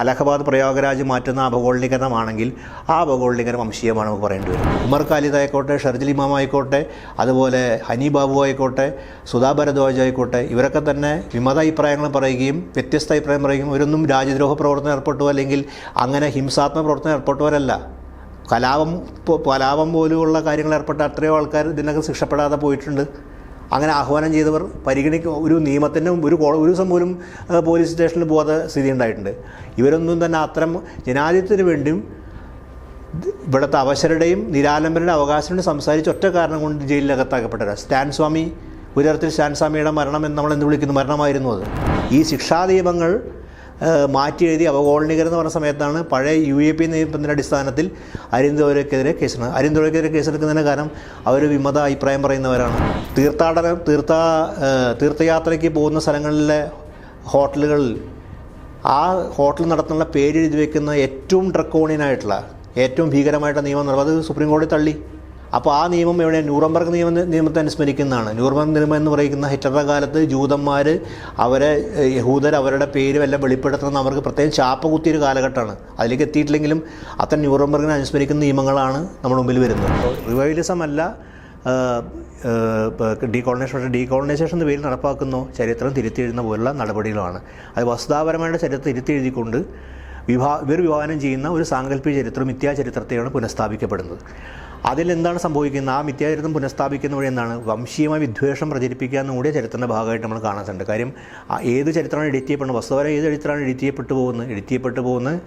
അലഹബാദ് പ്രയാഗരാജ് മാറ്റുന്ന അപകോളീകരണമാണെങ്കിൽ ആ അപകോളീകരണം വംശീയമാണ് നമുക്ക് പറയേണ്ടി വരും. ഉമർ ഖാലിദ് ആയിക്കോട്ടെ ഷർജിൽ ഇമാം ആയിക്കോട്ടെ അതുപോലെ ഹനി ബാബു ആയിക്കോട്ടെ സുധാ ഭരദ്വാജ് ആയിക്കോട്ടെ ഇവരൊക്കെ തന്നെ വിമത അഭിപ്രായങ്ങൾ പറയുകയും വ്യത്യസ്ത അഭിപ്രായം പറയുകയും ഇവരൊന്നും രാജ്യദ്രോഹ പ്രവർത്തനം ഏർപ്പെട്ടു അല്ലെങ്കിൽ അങ്ങനെ ഹിംസാത്മക പ്രവർത്തനം ഏർപ്പെട്ടവരല്ല. കലാപം കലാപം പോലുമുള്ള കാര്യങ്ങൾ ഏർപ്പെട്ട അത്രയോ ആൾക്കാർ ഇതിനകം ശിക്ഷപ്പെടാതെ പോയിട്ടുണ്ട്. അങ്ങനെ ആഹ്വാനം ചെയ്തവർ പരിഗണിക്ക ഒരു നിയമത്തിന്റെ ഒരു ഒരു ദിവസം പോലും പോലീസ് സ്റ്റേഷനിൽ പോകാതെ സ്ഥിതി ഉണ്ടായിട്ടുണ്ട്. ഇവരൊന്നും തന്നെ അത്തരം ജനാധിപത്യത്തിന് വേണ്ടിയും ഇവിടുത്തെ അവശരുടെയും നിരാലംബരുടെ അവകാശം സംസാരിച്ച് ഒറ്റ കാരണം കൊണ്ട് ജയിലിലകത്താക്കപ്പെട്ടവരാണ് സ്റ്റാൻ സ്വാമി ഒരു തരത്തിൽ സ്റ്റാൻ സ്വാമിയുടെ മരണം എന്ന് നമ്മൾ എന്ത് വിളിക്കുന്നു. മരണമായിരുന്നു അത്. ഈ ശിക്ഷാദീപങ്ങൾ ഏഹ്, മാറ്റി എഴുതി അവകോളനീകരണം എന്ന് പറഞ്ഞ സമയത്താണ് പഴയ യു എ പി നിയമത്തിന്റെ അടിസ്ഥാനത്തിൽ അരിന്തോരക്കെതിരെ കേസെടുക്കുന്നത്. അരിന്തോരക്കെതിരെ കേസെടുക്കുന്നതിന് കാരണം അവർ വിമത അഭിപ്രായം പറയുന്നവരാണ്. തീർത്ഥാടനം തീർത്ഥ തീർത്ഥയാത്രയ്ക്ക് പോകുന്ന സ്ഥലങ്ങളിലെ ഹോട്ടലുകളിൽ ആ ഹോട്ടൽ നടത്തുന്ന പേര് എഴുതി വെക്കുന്ന ഏറ്റവും ഡ്രക്കോണിയനായിട്ടുള്ള ഏറ്റവും ഭീകരമായിട്ടുള്ള നിയമം അത് സുപ്രീം കോടതി തള്ളി. അപ്പോൾ ആ നിയമം എവിടെ? ന്യൂറംബർഗ് നിയമം നിയമത്തെ അനുസ്മരിക്കുന്നതാണ്. ന്യൂറംബർഗ് നിയമം എന്ന് പറയുന്ന ഹിറ്ററുടെ കാലത്ത് ജൂതന്മാർ അവരെ യഹൂദർ അവരുടെ പേര് വല്ല വെളിപ്പെടുത്തണം അവർക്ക് പ്രത്യേകം ചാപ്പ കുത്തിയൊരു കാലഘട്ടമാണ്. അതിലേക്ക് എത്തിയിട്ടില്ലെങ്കിലും അത്തരം ന്യൂറംബർഗിനെ അനുസ്മരിക്കുന്ന നിയമങ്ങളാണ് നമ്മുടെ മുമ്പിൽ വരുന്നത്. റിവൈവലിസം അല്ല ഡീകോളനൈസേഷൻ ഡീകോളനൈസേഷൻ എന്ന പേരിൽ നടപ്പാക്കുന്നു. ചരിത്രം തിരുത്തി എഴുതുന്ന പോലുള്ള നടപടികളാണ്. അത് വസ്തുതാപരമായിട്ട് ചരിത്രം തിരുത്തി എഴുതിക്കൊണ്ട് വിഭാ ഇവർ വിഭാവനം ചെയ്യുന്ന ഒരു സാങ്കല്പിക ചരിത്രം മിഥ്യാചരിത്രത്തെയാണ് പുനഃസ്ഥാപിക്കപ്പെടുന്നത്. അതിലെന്താണ് സംഭവിക്കുന്നത്? ആ മിഥ്യാചരിത്രം പുനഃസ്ഥാപിക്കുന്ന വഴി എന്താണ്? വംശീയമായ വിദ്വേഷം പ്രചരിപ്പിക്കുക എന്നും കൂടിയ ചരിത്രത്തിന്റെ ഭാഗമായിട്ട് നമ്മൾ കാണാറുണ്ട് കാര്യം ഏത് ചരിത്രമാണ് എഡിറ്റ് ചെയ്യപ്പെടുന്നത്? വസ്തുവരെ ഏത് ചരിത്രമാണ് എഡിറ്റ് ചെയ്യപ്പെട്ടു പോകുന്നത്? എഡിറ്റ് ചെയ്യപ്പെട്ടു പോകുന്നത്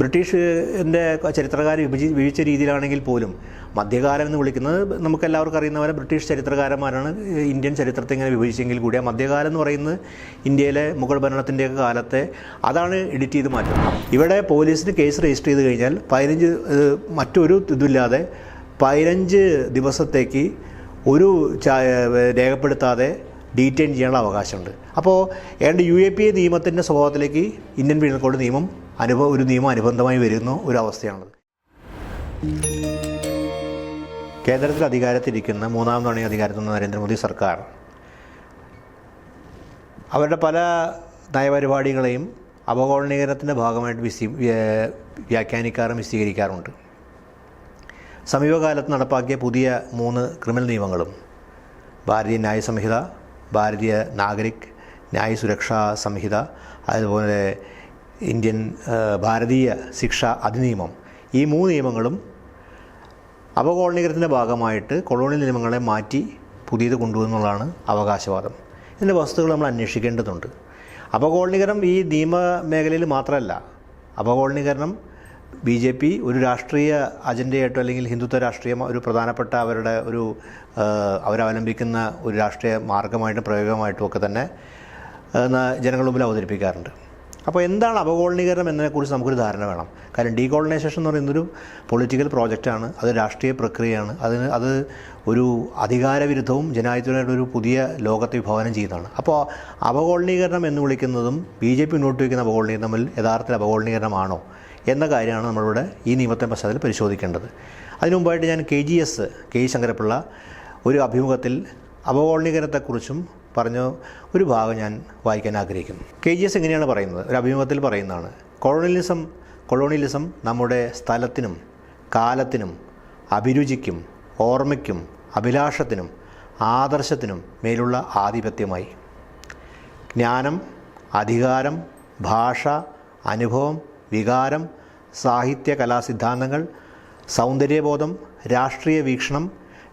ബ്രിട്ടീഷിന്റെ ചരിത്രകാർ വിഭജി വിഭജിച്ച രീതിയിലാണെങ്കിൽ പോലും മധ്യകാലം എന്ന് വിളിക്കുന്നത് നമുക്ക് എല്ലാവർക്കും അറിയുന്ന പോലെ ബ്രിട്ടീഷ് ചരിത്രകാരന്മാരാണ് ഇന്ത്യൻ ചരിത്രത്തെ ഇങ്ങനെ വിഭജിച്ചെങ്കിൽ കൂടി. ആ മധ്യകാലം എന്ന് പറയുന്നത് ഇന്ത്യയിലെ മുഗൾ ഭരണത്തിന്റെയൊക്കെ കാലത്തെ അതാണ് എഡിറ്റ് ചെയ്ത് മാറ്റുന്നത്. ഇവിടെ പോലീസിന് കേസ് രജിസ്റ്റർ ചെയ്ത് കഴിഞ്ഞാൽ പതിനഞ്ച് മറ്റൊരു ഇതുമില്ലാതെ പതിനഞ്ച് ദിവസത്തേക്ക് ഒരു രേഖപ്പെടുത്താതെ ഡീറ്റെയിൻ ചെയ്യാനുള്ള അവകാശമുണ്ട്. അപ്പോൾ ഏതാണ്ട് യു എ പി എ നിയമത്തിന്റെ സ്വഭാവത്തിലേക്ക് ഇന്ത്യൻ പീനൽ കോഡ് നിയമം അനുഭവ ഒരു നിയമം അനുബന്ധമായി വരുന്ന ഒരു അവസ്ഥയാണത്. കേന്ദ്രത്തിൽ അധികാരത്തിരിക്കുന്ന മൂന്നാം തവണ അധികാരത്തിൽ നിന്ന് നരേന്ദ്രമോദി സർക്കാർ അവരുടെ പല നയപരിപാടികളെയും അപകോളനീകരണത്തിന്റെ ഭാഗമായിട്ട് വിശി വ്യ- വ്യാഖ്യാനിക്കാറും വിശദീകരിക്കാറുണ്ട് സമീപകാലത്ത് നടപ്പാക്കിയ പുതിയ മൂന്ന് ക്രിമിനൽ നിയമങ്ങളും. ഭാരതീയ ന്യായ സംഹിത ഭാരതീയ നാഗരിക് ന്യായ സുരക്ഷാ സംഹിത അതുപോലെ ഇന്ത്യൻ ഭാരതീയ ശിക്ഷാ അധിനിയമം. ഈ മൂന്ന് നിയമങ്ങളും അപകോളനീകരണത്തിന്റെ ഭാഗമായിട്ട് കൊളോണിയൽ നിയമങ്ങളെ മാറ്റി പുതിയത് കൊണ്ടുവന്നുള്ളതാണ് അവകാശവാദം. ഇതിന്റെ വസ്തുതകൾ നമ്മൾ അന്വേഷിക്കേണ്ടതുണ്ട്. അപകോളനീകരണം ഈ നിയമ മേഖലയിൽ മാത്രമല്ല അപകോളനീകരണം ബി ജെ പി ഒരു രാഷ്ട്രീയ അജണ്ടയായിട്ടോ അല്ലെങ്കിൽ ഹിന്ദുത്വ രാഷ്ട്രീയം ഒരു പ്രധാനപ്പെട്ട അവരുടെ ഒരു അവരവലംബിക്കുന്ന ഒരു രാഷ്ട്രീയ മാർഗമായിട്ടും പ്രയോഗമായിട്ടും ഒക്കെ തന്നെ ജനങ്ങൾ മുമ്പിൽ അവതരിപ്പിക്കാറുണ്ട്. അപ്പോൾ എന്താണ് അപകോളനീകരണം എന്നതിനെക്കുറിച്ച് നമുക്കൊരു ധാരണ വേണം. കാരണം ഡീകോളനൈസേഷൻ എന്ന് പറയുന്നൊരു പൊളിറ്റിക്കൽ പ്രോജക്റ്റാണ് അത് രാഷ്ട്രീയ പ്രക്രിയയാണ് അതിന് അത് ഒരു അധികാരവിരുദ്ധവും ജനാധിപത്യമായിട്ട് ഒരു പുതിയ ലോകത്തെ വിഭാവനം ചെയ്യുന്നതാണ്. അപ്പോൾ അപകോളനീകരണം എന്ന് വിളിക്കുന്നതും ബി ജെ പി മുന്നോട്ട് വയ്ക്കുന്ന അപകോളനീകരണം തമ്മിൽ യഥാർത്ഥത്തിൽ അപകോളനീകരണമാണോ എന്ന കാര്യമാണ് നമ്മളിവിടെ ഈ നിയമത്തെ പശ്ചാത്തലത്തിൽ പരിശോധിക്കേണ്ടത്. അതിനു മുമ്പായിട്ട് ഞാൻ K G S K Sankarapillai ഒരു അഭിമുഖത്തിൽ അപകോളനീകരണത്തെക്കുറിച്ചും പറഞ്ഞ ഒരു ഭാഗം ഞാൻ വായിക്കാൻ ആഗ്രഹിക്കുന്നു. കെ ജി എസ് എങ്ങനെയാണ് പറയുന്നത്? ഒരു അഭിമുഖത്തിൽ പറയുന്നതാണ് കൊളോണിയലിസം കൊളോണിയലിസം നമ്മുടെ സ്ഥലത്തിനും കാലത്തിനും അഭിരുചിക്കും ഓർമ്മയ്ക്കും അഭിലാഷത്തിനും ആദർശത്തിനും മേലുള്ള ആധിപത്യമായി. ജ്ഞാനം അധികാരം ഭാഷ അനുഭവം വികാരം സാഹിത്യ കലാസിദ്ധാന്തങ്ങൾ സൗന്ദര്യബോധം രാഷ്ട്രീയ വീക്ഷണം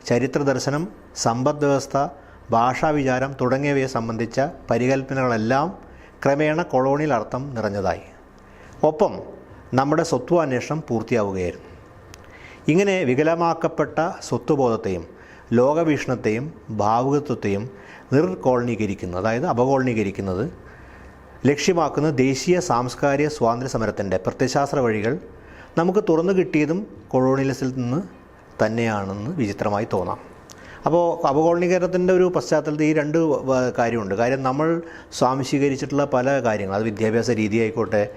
ചരിത്ര ദർശനം സമ്പദ് വ്യവസ്ഥ ഭാഷാവിചാരം തുടങ്ങിയവയെ സംബന്ധിച്ച പരികൽപ്പനകളെല്ലാം ക്രമേണ കൊളോണിയൽ അർത്ഥം നിറഞ്ഞതായി. ഒപ്പം നമ്മുടെ സ്വത്വാന്വേഷണം പൂർത്തിയാവുകയായിരുന്നു. ഇങ്ങനെ വികലമാക്കപ്പെട്ട സ്വത്വബോധത്തെയും ലോകവീക്ഷണത്തെയും ഭാവുകത്വത്തെയും നിർകോളനീകരിക്കുന്നത് അതായത് അപകോളനീകരിക്കുന്നത് ലക്ഷ്യമാക്കുന്ന ദേശീയ സാംസ്കാരിക സ്വാതന്ത്ര്യ സമരത്തിന്റെ പ്രത്യശാസ്ത്ര വഴികൾ നമുക്ക് തുറന്നു കിട്ടിയതും കൊളോണിയലിസിൽ നിന്ന് തന്നെയാണെന്ന് വിചിത്രമായി തോന്നാം. അപ്പോൾ അപകോളനീകരണത്തിന്റെ ഒരു പശ്ചാത്തലത്തിൽ ഈ രണ്ട് കാര്യമുണ്ട്. കാര്യം നമ്മൾ സ്വാംശീകരിച്ചിട്ടുള്ള പല കാര്യങ്ങൾ. അത് വിദ്യാഭ്യാസ രീതി ആയിക്കോട്ടെ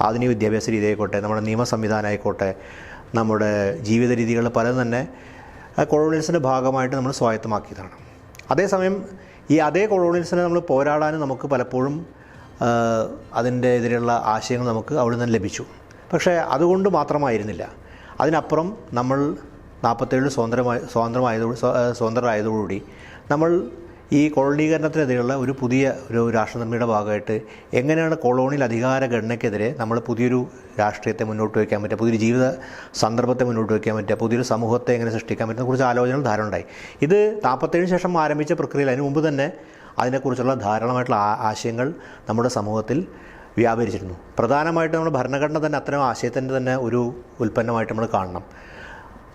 ആധുനിക വിദ്യാഭ്യാസ രീതി ആയിക്കോട്ടെ നമ്മുടെ നിയമ സംവിധാനം ആയിക്കോട്ടെ നമ്മുടെ ജീവിത രീതികൾ പലതും തന്നെ കൊളോണിയൽസിന്റെ ഭാഗമായിട്ട് നമ്മൾ സ്വായത്തമാക്കിയതാണ്. അതേസമയം ഈ അതേ കൊളോണിയൽസിനെ നമ്മൾ പോരാടാനും നമുക്ക് പലപ്പോഴും അതിന്റെ എതിരെയുള്ള ആശയങ്ങൾ നമുക്ക് അവിടെ നിന്ന് ലഭിച്ചു. പക്ഷേ അതുകൊണ്ട് മാത്രമായിരുന്നില്ല. അതിനപ്പുറം നമ്മൾ നാൽപ്പത്തേഴ് സ്വതന്ത്രമായി സ്വതന്ത്രമായതോട് സ്വതന്ത്രമായതോടുകൂടി നമ്മൾ ഈ കോളനീകരണത്തിനെതിരെയുള്ള ഒരു പുതിയ ഒരു രാഷ്ട്രനിർമ്മിയുടെ ഭാഗമായിട്ട് എങ്ങനെയാണ് കൊളോണിയൽ അധികാര ഘടനയ്ക്കെതിരെ നമ്മൾ പുതിയൊരു രാഷ്ട്രീയത്തെ മുന്നോട്ട് വയ്ക്കാൻ പറ്റുക പുതിയൊരു ജീവിത സന്ദർഭത്തെ മുന്നോട്ട് വയ്ക്കാൻ പറ്റുക പുതിയൊരു സമൂഹത്തെ എങ്ങനെ സൃഷ്ടിക്കാൻ പറ്റുന്ന കുറിച്ച് ആലോചനകൾ ധാരണ ഉണ്ടായി ഇത് നാൽപ്പത്തേഴിന് ശേഷം ആരംഭിച്ച പ്രക്രിയയിൽ അതിന് മുമ്പ് തന്നെ അതിനെക്കുറിച്ചുള്ള ധാരാളമായിട്ടുള്ള ആശയങ്ങൾ നമ്മുടെ സമൂഹത്തിൽ വ്യാപരിച്ചിരുന്നു. പ്രധാനമായിട്ട് നമ്മൾ ഭരണഘടന തന്നെ അത്തരം ആശയത്തിന്റെ തന്നെ ഒരു ഉൽപ്പന്നമായിട്ട് നമ്മൾ കാണണം.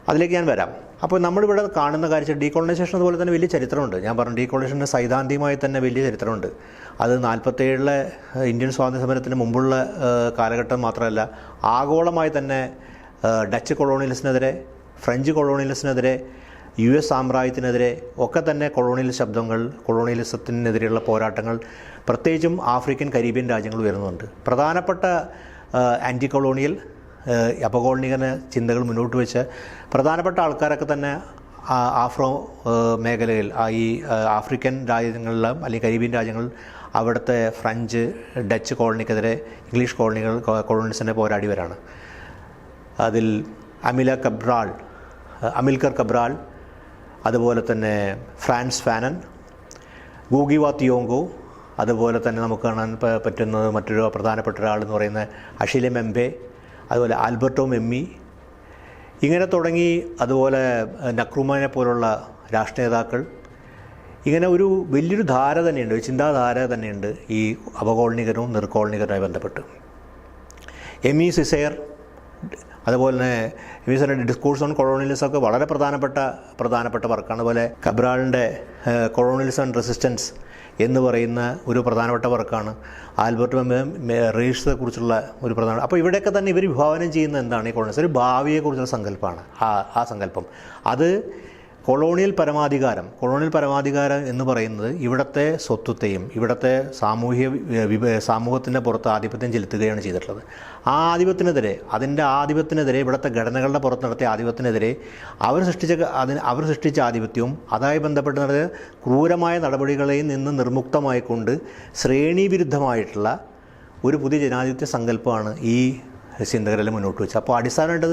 അതിലേക്ക് ഞാൻ വരാം. അപ്പോൾ നമ്മളിവിടെ കാണുന്ന കാര്യം ഡീകോളനൈസേഷൻ അതുപോലെ തന്നെ വലിയ ചരിത്രമുണ്ട്. ഞാൻ പറഞ്ഞു ഡീകോളനൈസേഷന്റെ സൈദ്ധാന്തികമായി തന്നെ വലിയ ചരിത്രമുണ്ട്. അത് നാൽപ്പത്തേഴിലെ ഇന്ത്യൻ സ്വാതന്ത്ര്യ സമരത്തിന് മുമ്പുള്ള കാലഘട്ടം മാത്രമല്ല ആഗോളമായി തന്നെ ഡച്ച് കൊളോണിയലിസ്റ്റിനെതിരെ ഫ്രഞ്ച് കൊളോണിയലിസ്റ്റിനെതിരെ യു എസ് സാമ്രാജ്യത്തിനെതിരെ ഒക്കെ തന്നെ കൊളോണിയൽ ശബ്ദങ്ങൾ കൊളോണിയലിസത്തിനെതിരെയുള്ള പോരാട്ടങ്ങൾ പ്രത്യേകിച്ചും ആഫ്രിക്കൻ കരീബിയൻ രാജ്യങ്ങൾ ഉയർന്നുണ്ട്. പ്രധാനപ്പെട്ട ആന്റി കൊളോണിയൽ അപകോളനികന ചിന്തകൾ മുന്നോട്ട് വെച്ച് പ്രധാനപ്പെട്ട ആൾക്കാരൊക്കെ തന്നെ ആഫ്രോ മേഖലയിൽ ഈ ആഫ്രിക്കൻ രാജ്യങ്ങളിലും അല്ലെങ്കിൽ കരീബിയൻ രാജ്യങ്ങളിൽ അവിടുത്തെ ഫ്രഞ്ച് ഡച്ച് കോളനിക്കെതിരെ ഇംഗ്ലീഷ് കോളനികൾ കൊളോണിസിനെ പോരാടിയവരാണ്. അതിൽ അമില കബ്രാൾ അമിൽക്കർ കബ്രാൾ അതുപോലെ തന്നെ ഫ്രാൻസ് ഫാനൻ ഗൂഗിവാ അതുപോലെ തന്നെ നമുക്ക് കാണാൻ പറ്റുന്നത് മറ്റൊരു പ്രധാനപ്പെട്ട ഒരാൾ പറയുന്ന അഷിലെ മെമ്പെ അതുപോലെ ആൽബർട്ടോ മെമ്മി. ഇങ്ങനെ തുടങ്ങി അതുപോലെ നക്രുമാനെ പോലുള്ള രാഷ്ട്രീയതാക്കൾ ഇങ്ങനെ ഒരു വലിയൊരു ധാര തന്നെയുണ്ട് ഒരു ചിന്താധാര തന്നെയുണ്ട് ഈ അപകോളനികരവും നിർക്കോളനികരവുമായി ബന്ധപ്പെട്ട്. ഇ സിസെയർ അതുപോലെ തന്നെ സിസറിന്റെ ഡിസ്കോഴ്സ് ഓൺ കൊളോണിയലിസം ഒക്കെ വളരെ പ്രധാനപ്പെട്ട പ്രധാനപ്പെട്ട വർക്കാണ്. അതുപോലെ കബ്രാളിന്റെ കൊളോണിയലിസം ആൻഡ് റെസിസ്റ്റൻസ് എന്ന് പറയുന്ന ഒരു പ്രധാനപ്പെട്ട വർക്കാണ്. ആൽബർട്ട് റേഴ്സിനെ കുറിച്ചുള്ള ഒരു പ്രധാന അപ്പോൾ ഇവിടെയൊക്കെ തന്നെ ഇവർ വിഭാവനം ചെയ്യുന്ന എന്താണ് ഈ കൊളോണിയൽസ് ഒരു ഭാവിയെക്കുറിച്ചുള്ള സങ്കല്പമാണ്. ആ ആ സങ്കല്പം. അത് കൊളോണിയൽ പരമാധികാരം കൊളോണിയൽ പരമാധികാരം എന്ന് പറയുന്നത് ഇവിടുത്തെ സ്വത്വത്തെയും ഇവിടുത്തെ സാമൂഹ്യ സമൂഹത്തിന്റെ പുറത്ത് ആധിപത്യം ചെലുത്തുകയാണ് ചെയ്തിട്ടുള്ളത്. ആ ആധിപത്യത്തിനെതിരെ അതിന്റെ ആധിപത്യത്തിനെതിരെ ഇവിടുത്തെ ഘടനകളുടെ പുറത്ത് നടത്തിയ ആധിപത്യത്തിനെതിരെ അവർ സൃഷ്ടിച്ച അതിന് അവർ സൃഷ്ടിച്ച ആധിപത്യവും അതായി ബന്ധപ്പെട്ട് നടത്തിയ ക്രൂരമായ നടപടികളിൽ നിന്ന് നിർമുക്തമായിക്കൊണ്ട് ശ്രേണീവിരുദ്ധമായിട്ടുള്ള ഒരു പുതിയ ജനാധിപത്യ സങ്കല്പമാണ് ഈ ചിന്തകരെല്ലാം മുന്നോട്ട് വെച്ചു. അപ്പോൾ അടിസ്ഥാനമായിട്ട്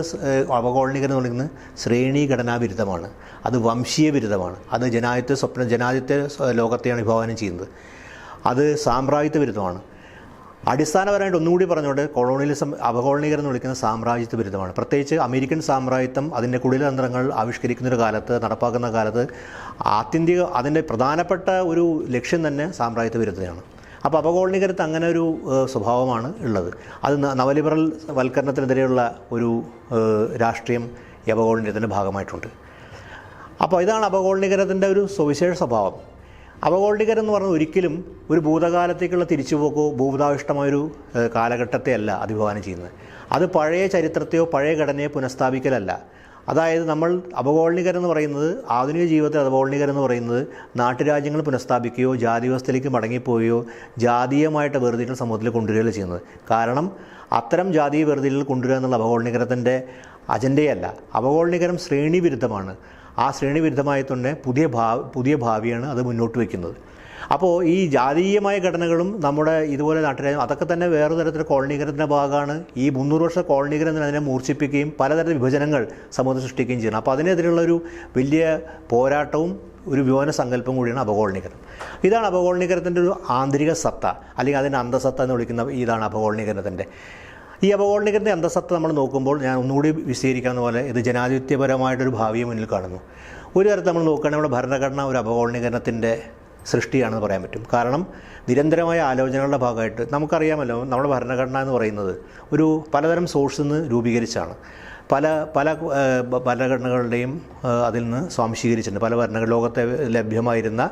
അപകോളനികരം എന്ന് പറയുന്നത് ശ്രേണീഘടനാ വിരുദ്ധമാണ് അത് വംശീയ വിരുദ്ധമാണ് അത് ജനാധിപത്യ സ്വപ്ന ജനാധിപത്യ ലോകത്തെയാണ് വിഭാവനം ചെയ്യുന്നത്. അത് സാമ്രാജ്യത്വ വിരുദ്ധമാണ് അടിസ്ഥാനപരമായിട്ട് ഒന്നുകൂടി പറഞ്ഞുകൊണ്ട് കൊളോണിയലിസം അപകോളനികരം എന്ന് വിളിക്കുന്ന സാമ്രാജ്യത്വ വിരുദ്ധമാണ് പ്രത്യേകിച്ച് അമേരിക്കൻ സാമ്രാജ്യത്വം അതിന്റെ കുടിലതന്ത്രങ്ങൾ ആവിഷ്കരിക്കുന്ന ഒരു കാലത്ത് നടപ്പാക്കുന്ന കാലത്ത് ആത്യന്തിക അതിന്റെ പ്രധാനപ്പെട്ട ഒരു ലക്ഷ്യം തന്നെ സാമ്രാജ്യത്വ വിരുദ്ധതയാണ് അപ്പോൾ അപകോളനികരത്ത് അങ്ങനെ ഒരു സ്വഭാവമാണ് ഉള്ളത്. അത് നവലിബറൽ വൽക്കരണത്തിനെതിരെയുള്ള ഒരു രാഷ്ട്രീയം ഈ അപകോളനികരത്തിന്റെ ഭാഗമായിട്ടുണ്ട്. അപ്പോൾ ഇതാണ് അപകോളനികരത്തിന്റെ ഒരു സവിശേഷ സ്വഭാവം. അപകോളനികരം എന്ന് പറഞ്ഞാൽ ഒരിക്കലും ഒരു ഭൂതകാലത്തേക്കുള്ള തിരിച്ചുപോക്കോ ഭൂതാവിഷ്ടമായൊരു കാലഘട്ടത്തെയല്ല അഭിഭാവനം ചെയ്യുന്നത്. അത് പഴയ ചരിത്രത്തെയോ പഴയ ഘടനയോ പുനഃസ്ഥാപിക്കലല്ല. അതായത് നമ്മൾ അപകോളനികരം എന്ന് പറയുന്നത് ആധുനിക ജീവിതത്തിൽ അപകോളനികരം എന്ന് പറയുന്നത് നാട്ടുരാജ്യങ്ങൾ പുനഃസ്ഥാപിക്കുകയോ ജാതി വ്യവസ്ഥയിലേക്ക് മടങ്ങിപ്പോവുകയോ ജാതീയമായിട്ട് വേർതിരിക്കൽ സമൂഹത്തിൽ കൊണ്ടുവരികയോ ചെയ്യുന്നത്. കാരണം അത്തരം ജാതീയ വേർതിരികൾ കൊണ്ടുവരിക എന്നുള്ള അപകോളനികരത്തിന്റെ അജണ്ടയല്ല. അപകോളനികരം ശ്രേണി വിരുദ്ധമാണ്. ആ ശ്രേണി വിരുദ്ധമായി തന്നെ പുതിയ ഭാ പുതിയ ഭാവിയാണ് അത് മുന്നോട്ട് വയ്ക്കുന്നത്. അപ്പോൾ ഈ ജാതീയമായ ഘടനകളും നമ്മുടെ ഇതുപോലെ നാട്ടിലെ അതൊക്കെ തന്നെ വേറെ തരത്തിലുള്ള കോളനീകരണത്തിന്റെ ഭാഗമാണ്. ഈ മുന്നൂറ് വർഷ കോളനീകരണം അതിനെ മൂർച്ഛിപ്പിക്കുകയും പലതരം വിഭജനങ്ങൾ സമൂഹത്തിൽ സൃഷ്ടിക്കുകയും ചെയ്യണം അപ്പോൾ അതിനെതിരെയുള്ള ഒരു വലിയ പോരാട്ടവും ഒരു വ്യോന സങ്കല്പം കൂടിയാണ് അപകോളനീകരണം. ഇതാണ് അപകോളനീകരണത്തിന്റെ ഒരു ആന്തരിക സത്ത അല്ലെങ്കിൽ അതിന്റെ അന്തസത്ത എന്ന് വിളിക്കുന്ന ഇതാണ് അപകോളനീകരണത്തിന്റെ ഈ അപകോളനീകരണത്തെ അന്തസത്ത നമ്മൾ നോക്കുമ്പോൾ ഞാൻ ഒന്നുകൂടി വിശദീകരിക്കാവുന്ന പോലെ ഇത് ജനാധിപത്യപരമായിട്ടൊരു ഭാവിയെ മുന്നിൽ കാണുന്നു. ഒരു തരത്തിൽ നമ്മൾ നോക്കുകയാണെങ്കിൽ നമ്മുടെ ഭരണഘടന ഒരു അപകോളനീകരണത്തിന്റെ സൃഷ്ടിയാണെന്ന് പറയാൻ പറ്റും. കാരണം നിരന്തരമായ ആലോചനകളുടെ ഭാഗമായിട്ട് നമുക്കറിയാമല്ലോ നമ്മുടെ ഭരണഘടന എന്ന് പറയുന്നത് ഒരു പലതരം സോഴ്സിൽ നിന്ന് രൂപീകരിച്ചാണ് പല പല ഭരണഘടനകളുടെയും അതിൽ നിന്ന് സ്വാംശീകരിച്ചിട്ടുണ്ട്. പല ഭരണ ലോകത്തെ ലഭ്യമായിരുന്ന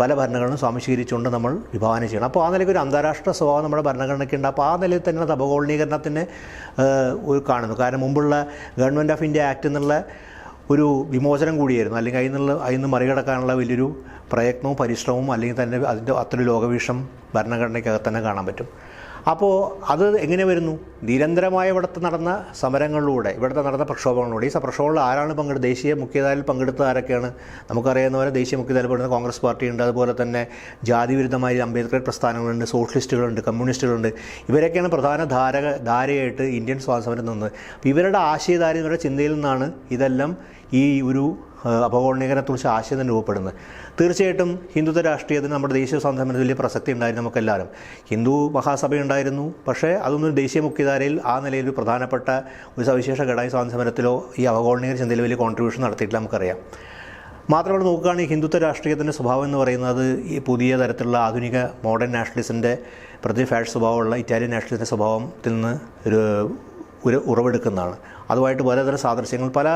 പല ഭരണഘടനകളും സ്വാംശീകരിച്ചുകൊണ്ട് നമ്മൾ വിഭാവനം ചെയ്യണം. അപ്പോൾ ആ നിലയ്ക്ക് ഒരു അന്താരാഷ്ട്ര സ്വഭാവം നമ്മുടെ ഭരണഘടനയ്ക്കുണ്ട് അപ്പോൾ ആ നിലയിൽ തന്നെ ഒരു കാണുന്നു. കാരണം മുമ്പുള്ള ഗവൺമെന്റ് ഓഫ് ഇന്ത്യ ആക്ട് എന്നുള്ള ഒരു വിമോചനം കൂടിയായിരുന്നു. അല്ലെങ്കിൽ അതിൽ നിന്നുള്ള അതിൽ നിന്ന് മറികടക്കാനുള്ള വലിയൊരു പ്രയത്നവും പരിശ്രമവും അല്ലെങ്കിൽ തന്നെ അതിന്റെ അത്ര ലോകവീക്ഷം ഭരണഘടനയ്ക്കകത്ത് തന്നെ കാണാൻ പറ്റും. അപ്പോൾ അത് എങ്ങനെ വരുന്നു? നിരന്തരമായ ഇവിടുത്തെ നടന്ന സമരങ്ങളിലൂടെ ഇവിടുത്തെ നടന്ന പ്രക്ഷോഭങ്ങളിലൂടെ. ഈ പ്രക്ഷോഭങ്ങളിൽ ആരാണ് പങ്കെടുത്ത്? ദേശീയ മുഖ്യധാരയിൽ പങ്കെടുത്ത ആരൊക്കെയാണ്? നമുക്കറിയാവുന്ന പോലെ ദേശീയ മുഖ്യധാരയിൽ പെടുന്ന കോൺഗ്രസ് പാർട്ടിയുണ്ട്. അതുപോലെ തന്നെ ജാതി വിരുദ്ധമായ അംബേദ്കർ പ്രസ്ഥാനങ്ങളുണ്ട് സോഷ്യലിസ്റ്റുകളുണ്ട് കമ്മ്യൂണിസ്റ്റുകളുണ്ട്. ഇവരൊക്കെയാണ് പ്രധാന ധാരക ധാരയായിട്ട് ഇന്ത്യൻ സ്വാതന്ത്ര്യം നിന്നത്. അപ്പോൾ ഇവരുടെ ആശയധാര ഇവരുടെ ചിന്തയിൽ നിന്നാണ് ഇതെല്ലാം ഈ ഒരു അപകോളനീകരണത്തെക്കുറിച്ച് ആശയം തന്നെ രൂപപ്പെടുന്നത്. തീർച്ചയായിട്ടും ഹിന്ദുത്വ രാഷ്ട്രീയത്തിന് നമ്മുടെ ദേശീയ സംസ്ഥാനത്തിന് വലിയ പ്രസക്തി ഉണ്ടായിരുന്നു നമുക്കെല്ലാവരും. ഹിന്ദു മഹാസഭ ഉണ്ടായിരുന്നു പക്ഷേ അതൊന്നും ദേശീയ മുഖ്യധാരയിൽ ആ നിലയിൽ ഒരു പ്രധാനപ്പെട്ട ഒരു സവിശേഷ ഘടക സ്വാതന്ത്ര്യമരത്തിലോ ഈ അവകോളനീകരണ ചിന്തയിൽ വലിയ കോൺട്രിബ്യൂഷൻ നടത്തിയിട്ടില്ല നമുക്കറിയാം. മാത്രമല്ല നോക്കുകയാണെങ്കിൽ ഹിന്ദുത്വ രാഷ്ട്രീയത്തിന്റെ സ്വഭാവം എന്ന് പറയുന്നത് ഈ പുതിയ തരത്തിലുള്ള ആധുനിക മോഡേൺ നാഷണലിസിന്റെ പ്രതി ഫാഷ് സ്വഭാവമുള്ള ഇറ്റാലിയൻ നാഷണലിസിന്റെ സ്വഭാവത്തിൽ നിന്ന് ഒരു ഒരു ഉറവെടുക്കുന്നതാണ്. അതുമായിട്ട് പലതരം സാദൃശ്യങ്ങൾ പല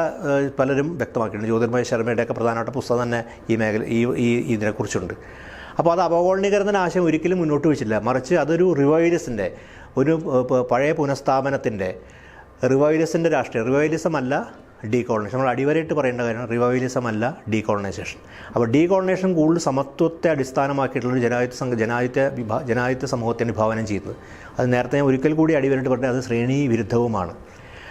പലരും വ്യക്തമാക്കിയിട്ടുണ്ട്. ജ്യോതിർമയ ശർമ്മയുടെയൊക്കെ പ്രധാനപ്പെട്ട പുസ്തകം തന്നെ ഈ മേഖല ഈ ഈ ഇതിനെക്കുറിച്ചുണ്ട്. അപ്പോൾ അത് അപകോളനീകരണത്തിന് ആശയം ഒരിക്കലും മുന്നോട്ട് വെച്ചില്ല മറിച്ച് അതൊരു റിവൈലിസിന്റെ ഒരു പഴയ പുനഃസ്ഥാപനത്തിന്റെ റിവൈലിസിന്റെ രാഷ്ട്രീയം. റിവൈലിസം അല്ല ഡീകോളനൈസേഷൻ നമ്മൾ അടിവരയിട്ട് പറയേണ്ട കാര്യമാണ് റിവൈലിസം അല്ല ഡീകോളനൈസേഷൻ അപ്പോൾ ഡീകോളനൈസേഷൻ കൂടുതൽ സമത്വത്തെ അടിസ്ഥാനമാക്കിയിട്ടുള്ള ജനാധിപത്യ സംഘ ജനാധിപത്യ വിഭാ ജനാധിപത്യ സമൂഹത്തെ വിഭാവനം ചെയ്യുന്നത്. അത് നേരത്തെ ഞാൻ ഒരിക്കൽ കൂടി അടിവരയിട്ട് പറഞ്ഞത് അത് ശ്രേണി വിരുദ്ധവുമാണ്.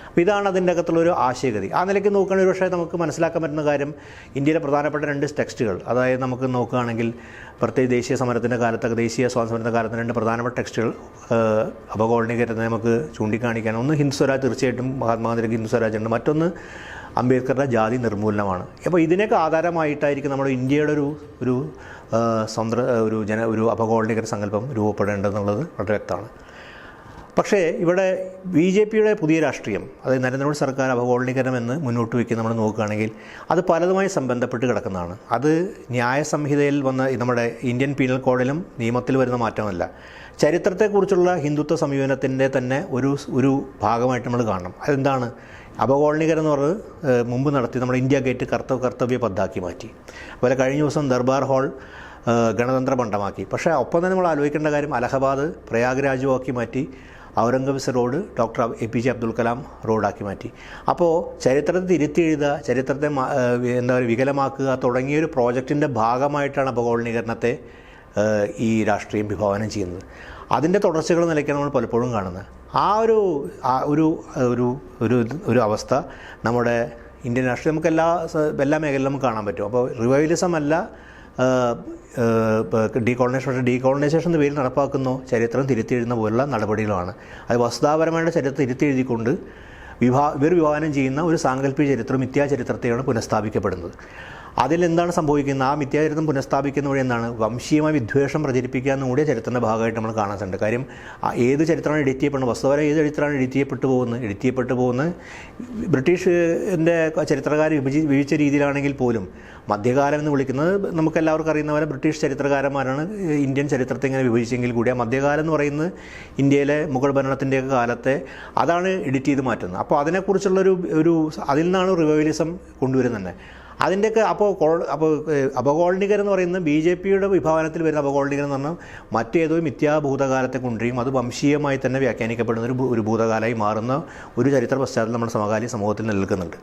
അപ്പോൾ ഇതാണ് അതിന്റെ അകത്തുള്ളൊരു ആശയഗതി. ആ നിലയ്ക്ക് നോക്കുകയാണെങ്കിൽ ഒരു പക്ഷേ നമുക്ക് മനസ്സിലാക്കാൻ പറ്റുന്ന കാര്യം ഇന്ത്യയിലെ പ്രധാനപ്പെട്ട രണ്ട് ടെക്സ്റ്റുകൾ. അതായത് നമുക്ക് നോക്കുകയാണെങ്കിൽ പ്രത്യേകിച്ച് ദേശീയ സമരത്തിന്റെ കാലത്തൊക്കെ ദേശീയ സ്വാതന്ത്ര്യത്തിന്റെ കാലത്ത് രണ്ട് പ്രധാനപ്പെട്ട ടെക്സ്റ്റുകൾ അപകോളനീകരത്തെ നമുക്ക് ചൂണ്ടിക്കാണിക്കാൻ. ഒന്ന് ഹിന്ദു സ്വരാജ് തീർച്ചയായിട്ടും മഹാത്മാഗാന്ധിക്ക് ഹിന്ദു സ്വരാജ് ഉണ്ട് മറ്റൊന്ന് അംബേദ്കറുടെ ജാതി നിർമൂലനമാണ്. അപ്പോൾ ഇതിനൊക്കെ ആധാരമായിട്ടായിരിക്കും നമ്മുടെ ഇന്ത്യയുടെ ഒരു ഒരു ആ, ഒരു ജന ഒരു അപകോളനീകരണ സങ്കല്പം രൂപപ്പെടേണ്ടതെന്നുള്ളത് വളരെ വ്യക്തമാണ്. പക്ഷേ ഇവിടെ ബി ജെ പിയുടെ പുതിയ രാഷ്ട്രീയം അതായത് നരേന്ദ്രമോദി സർക്കാർ അപകോളനീകരണം എന്ന് മുന്നോട്ട് വയ്ക്കുന്ന നമ്മൾ നോക്കുകയാണെങ്കിൽ അത് പലതുമായി സംബന്ധപ്പെട്ട് കിടക്കുന്നതാണ്. അത് ന്യായ സംഹിതയിൽ വന്ന നമ്മുടെ ഇന്ത്യൻ പീനൽ കോഡിലും നിയമത്തിൽ വരുന്ന മാറ്റമല്ല. ചരിത്രത്തെക്കുറിച്ചുള്ള ഹിന്ദുത്വ സമീപനത്തിന്റെ തന്നെ ഒരു ഒരു ഭാഗമായിട്ട് നമ്മൾ കാണണം. അതെന്താണ്? അപകോളനീകരണം എന്ന് പറഞ്ഞത് മുമ്പ് നടത്തി നമ്മുടെ ഇന്ത്യ ഗേറ്റ് കർത്തവ കർത്തവ്യ പദ്ധാക്കി മാറ്റി. അതുപോലെ കഴിഞ്ഞ ദിവസം ദർബാർ ഹാൾ ഗണതന്ത്ര മണ്ഡമാക്കി. പക്ഷേ ഒപ്പം തന്നെ നമ്മൾ ആലോചിക്കേണ്ട കാര്യം അലഹബാദ് പ്രയാഗ്രാജുവാക്കി മാറ്റി. Aurangzeb road doctor A P J Abdul Kalam റോഡാക്കി മാറ്റി. അപ്പോൾ ചരിത്രത്തെ തിരുത്തി എഴുതുക ചരിത്രത്തെ എന്താ പറയുക വികലമാക്കുക തുടങ്ങിയ ഒരു പ്രോജക്റ്റിന്റെ ഭാഗമായിട്ടാണ് അപകോളനീകരണത്തെ ഈ രാഷ്ട്രീയം വിഭാവനം ചെയ്യുന്നത്. അതിന്റെ തുടർച്ചകൾ നിലയ്ക്കാണ് നമ്മൾ പലപ്പോഴും കാണുന്നത്. ആ ഒരു ഒരു ഒരു ഒരു ഒരു അവസ്ഥ നമ്മുടെ ഇന്ത്യൻ രാഷ്ട്രീയം നമുക്ക് എല്ലാ എല്ലാ മേഖലയിലും നമുക്ക് കാണാൻ പറ്റും. അപ്പോൾ റിവൈവലിസം അല്ല ഡീകോളനൈസേഷൻ ഡീകോളനൈസേഷൻ എന്ന പേരിൽ നടപ്പാക്കുന്നോ. ചരിത്രം തിരുത്തിയെഴുതുന്ന പോലുള്ള നടപടികളാണ്. അത് വസ്തുതാപരമായിട്ട് ചരിത്രം തിരുത്തിയെഴുതിക്കൊണ്ട് വിഭാ ഇവർ വിഭാവനം ചെയ്യുന്ന ഒരു സാങ്കല്പിക ചരിത്രം മിഥ്യാചരിത്രത്തെയാണ് പുനഃസ്ഥാപിക്കപ്പെടുന്നത്. അതിലെന്താണ് സംഭവിക്കുന്നത്? ആ മിഥ്യാചരിത്രം പുനഃസ്ഥാപിക്കുന്ന വഴി എന്താണ് വംശീയമായ വിദ്വേഷം പ്രചരിപ്പിക്കുക എന്നും കൂടിയ ചരിത്രത്തിന്റെ ഭാഗമായിട്ട് നമ്മൾ കാണാറുണ്ട് കാര്യം ഏത് ചരിത്രമാണ് എഡിറ്റ് ചെയ്യപ്പെടുന്നത്? വസ്തുവരെ ഏത് ചരിത്രമാണ് എഡിറ്റ് ചെയ്യപ്പെട്ടു പോകുന്നത്? എഡിറ്റ് ചെയ്യപ്പെട്ടു പോകുന്നത് ബ്രിട്ടീഷിന്റെ ചരിത്രകാരെ വിഭജി വിഭജിച്ച രീതിയിലാണെങ്കിൽ പോലും മധ്യകാലം എന്ന് വിളിക്കുന്നത് നമുക്കെല്ലാവർക്കും അറിയുന്ന പോലെ ബ്രിട്ടീഷ് ചരിത്രകാരന്മാരാണ് ഇന്ത്യൻ ചരിത്രത്തെ ഇങ്ങനെ വിഭജിച്ചെങ്കിൽ കൂടി ആ മധ്യകാലം എന്ന് പറയുന്നത് ഇന്ത്യയിലെ മുഗൾ ഭരണത്തിന്റെയൊക്കെ കാലത്തെ അതാണ് എഡിറ്റ് ചെയ്ത് മാറ്റുന്നത്. അപ്പോൾ അതിനെക്കുറിച്ചുള്ളൊരു ഒരു അതിൽ നിന്നാണ് റിവൈവലിസം കൊണ്ടുവരുന്നത്. അതിന്റെയൊക്കെ അപ്പോൾ അപ്പോൾ എന്ന് പറയുന്നത് ബി ജെ പിയുടെ വിഭാവനത്തിൽ വരുന്ന അപകോളനികർ എന്ന് പറഞ്ഞാൽ മറ്റേതോ മിഥ്യാഭൂതകാലത്തെ കൊണ്ടുവരും അത് വംശീയമായി തന്നെ വ്യാഖ്യാനിക്കപ്പെടുന്ന ഒരു ഒരു ഭൂതകാലമായി മാറുന്ന ഒരു ചരിത്ര പശ്ചാത്തലം നമ്മുടെ സമകാലീന സമൂഹത്തിൽ നിലനിൽക്കുന്നുണ്ട്.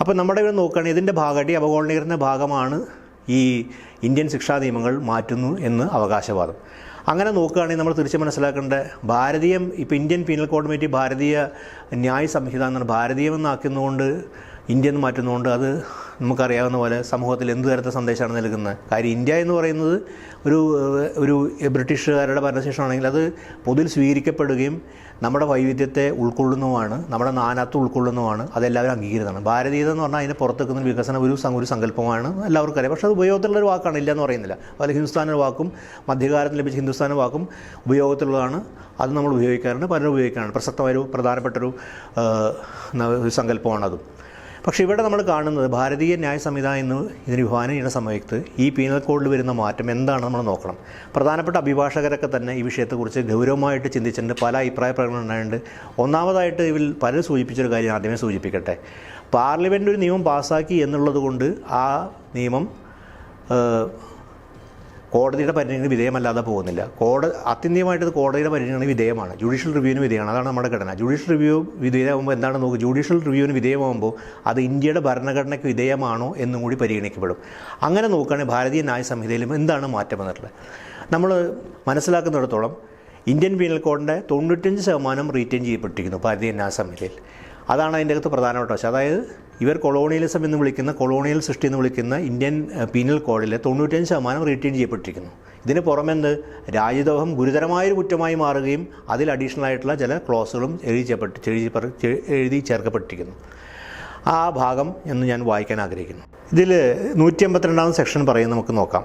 അപ്പോൾ നമ്മുടെ ഇവിടെ നോക്കുകയാണെങ്കിൽ ഇതിന്റെ ഭാഗമായിട്ട് ഈ അപകോളനികരന്റെ ഭാഗമാണ് ഈ ഇന്ത്യൻ ശിക്ഷാ നിയമങ്ങൾ മാറ്റുന്നു എന്ന് അവകാശവാദം. അങ്ങനെ നോക്കുകയാണെങ്കിൽ നമ്മൾ തിരിച്ച് മനസ്സിലാക്കേണ്ട ഭാരതീയം ഇപ്പോൾ Indian penal code Bharatiya Nyaya Sanhita എന്നാണ് ഭാരതീയമെന്നാക്കുന്നതുകൊണ്ട് ഇന്ത്യ എന്ന് മാറ്റുന്നതുകൊണ്ട് അത് നമുക്കറിയാവുന്ന പോലെ സമൂഹത്തിൽ എന്ത് തരത്തെ സന്ദേശമാണ് നൽകുന്നത്? കാര്യം ഇന്ത്യ എന്ന് പറയുന്നത് ഒരു ഒരു ബ്രിട്ടീഷുകാരുടെ ഭരണശേഷമാണെങ്കിൽ അത് പൊതുവിൽ സ്വീകരിക്കപ്പെടുകയും നമ്മുടെ വൈവിധ്യത്തെ ഉൾക്കൊള്ളുന്നതുമാണ് നമ്മുടെ നാനാത്വം ഉൾക്കൊള്ളുന്നതുമാണ് അതെല്ലാവരും അംഗീകരിക്കുന്നതാണ്. ഭാരതീയത എന്ന് പറഞ്ഞാൽ അതിനെ പുറത്തേക്കുന്ന വികസന ഒരു ഒരു സങ്കല്പമാണ് എല്ലാവർക്കും അറിയാം. പക്ഷേ അത് ഉപയോഗത്തിലുള്ള ഒരു വാക്കാണ്. ഇല്ല എന്ന് പറയുന്നില്ല. അതുപോലെ ഹിന്ദുസ്ഥാൻ വാക്കും മധ്യകാലത്ത് ലഭിച്ച ഹിന്ദുസ്ഥാൻ വാക്കും ഉപയോഗത്തിലുള്ളതാണ്. അത് നമ്മൾ ഉപയോഗിക്കാറുണ്ട് പലരും ഉപയോഗിക്കാറുണ്ട്. പ്രസക്തമായൊരു പ്രധാനപ്പെട്ടൊരു സങ്കല്പമാണതും. പക്ഷേ ഇവിടെ നമ്മൾ കാണുന്നത് ഭാരതീയ ന്യായ സംഹിത എന്ന് ഇതിന് വിഭാവനം ചെയ്യുന്ന സമയത്ത് ഈ പീനൽ കോഡിൽ വരുന്ന മാറ്റം എന്താണ് നമ്മൾ നോക്കണം. പ്രധാനപ്പെട്ട അഭിഭാഷകരൊക്കെ തന്നെ ഈ വിഷയത്തെക്കുറിച്ച് ഗൗരവമായിട്ട് ചിന്തിച്ചിട്ടുണ്ട്. പല അഭിപ്രായ പ്രകടനം ഉണ്ടായിട്ടുണ്ട്. ഒന്നാമതായിട്ട് ഇതിൽ പലരും സൂചിപ്പിച്ചൊരു കാര്യം ആദ്യമേ സൂചിപ്പിക്കട്ടെ. പാർലമെന്റ് ഒരു നിയമം പാസ്സാക്കി എന്നുള്ളത് കൊണ്ട് ആ നിയമം കോടതിയുടെ പരിഗണന വിധേയമല്ലാതെ പോകുന്നില്ല. കോടതി അത്യന്തികമായിട്ട് കോടതിയുടെ പരിഗണന വിധേയമാണ്. ജുഡീഷ്യൽ റിവ്യൂവിന് വിധേയമാണ്. അതാണ് നമ്മുടെ ഘടന. ജുഡീഷ്യൽ റിവ്യൂ വിധേയമാകുമ്പോൾ എന്താണ് നോക്കുക? ജുഡീഷ്യൽ റിവ്യൂവിന് വിധേയമാകുമ്പോൾ അത് ഇന്ത്യയുടെ ഭരണഘടനയ്ക്ക് വിധേയമാണോ എന്നും കൂടി പരിഗണിക്കപ്പെടും. അങ്ങനെ നോക്കുകയാണെങ്കിൽ ഭാരതീയ ന്യായ സംഹിതയിലും എന്താണ് മാറ്റം വന്നിട്ടുള്ളത്? നമ്മൾ മനസ്സിലാക്കുന്നിടത്തോളം ഇന്ത്യൻ പീനൽ കോഡിന്റെ തൊണ്ണൂറ്റഞ്ച് ശതമാനം റീറ്റെയിൻ ചെയ്യപ്പെട്ടിരിക്കുന്നു ഭാരതീയ ന്യായ സംഹിതയിൽ അതാണ് അതിന്റെ അകത്ത് പ്രധാനപ്പെട്ട വശം. അതായത് ഇവർ കൊളോണിയലിസം എന്ന് വിളിക്കുന്ന കൊളോണിയൽ സൃഷ്ടി എന്ന് വിളിക്കുന്ന ഇന്ത്യൻ പീനൽ കോഡിലെ തൊണ്ണൂറ്റഞ്ച് ശതമാനം റീറ്റെയിൻ ചെയ്യപ്പെട്ടിരിക്കുന്നു. ഇതിന് പുറമെന്ത്? രാജ്യദ്രോഹം ഗുരുതരമായൊരു കുറ്റമായി മാറുകയും അതിൽ അഡീഷണൽ ആയിട്ടുള്ള ചില ക്ലോസുകളും എഴുതി ചേർപ്പെട്ട് എഴുതി ചേർക്കപ്പെട്ടിരിക്കുന്നു. ആ ഭാഗം എന്ന് ഞാൻ വായിക്കാൻ ആഗ്രഹിക്കുന്നു. ഇതിൽ നൂറ്റി അമ്പത്തിരണ്ടാം സെക്ഷൻ പറയും നമുക്ക് നോക്കാം.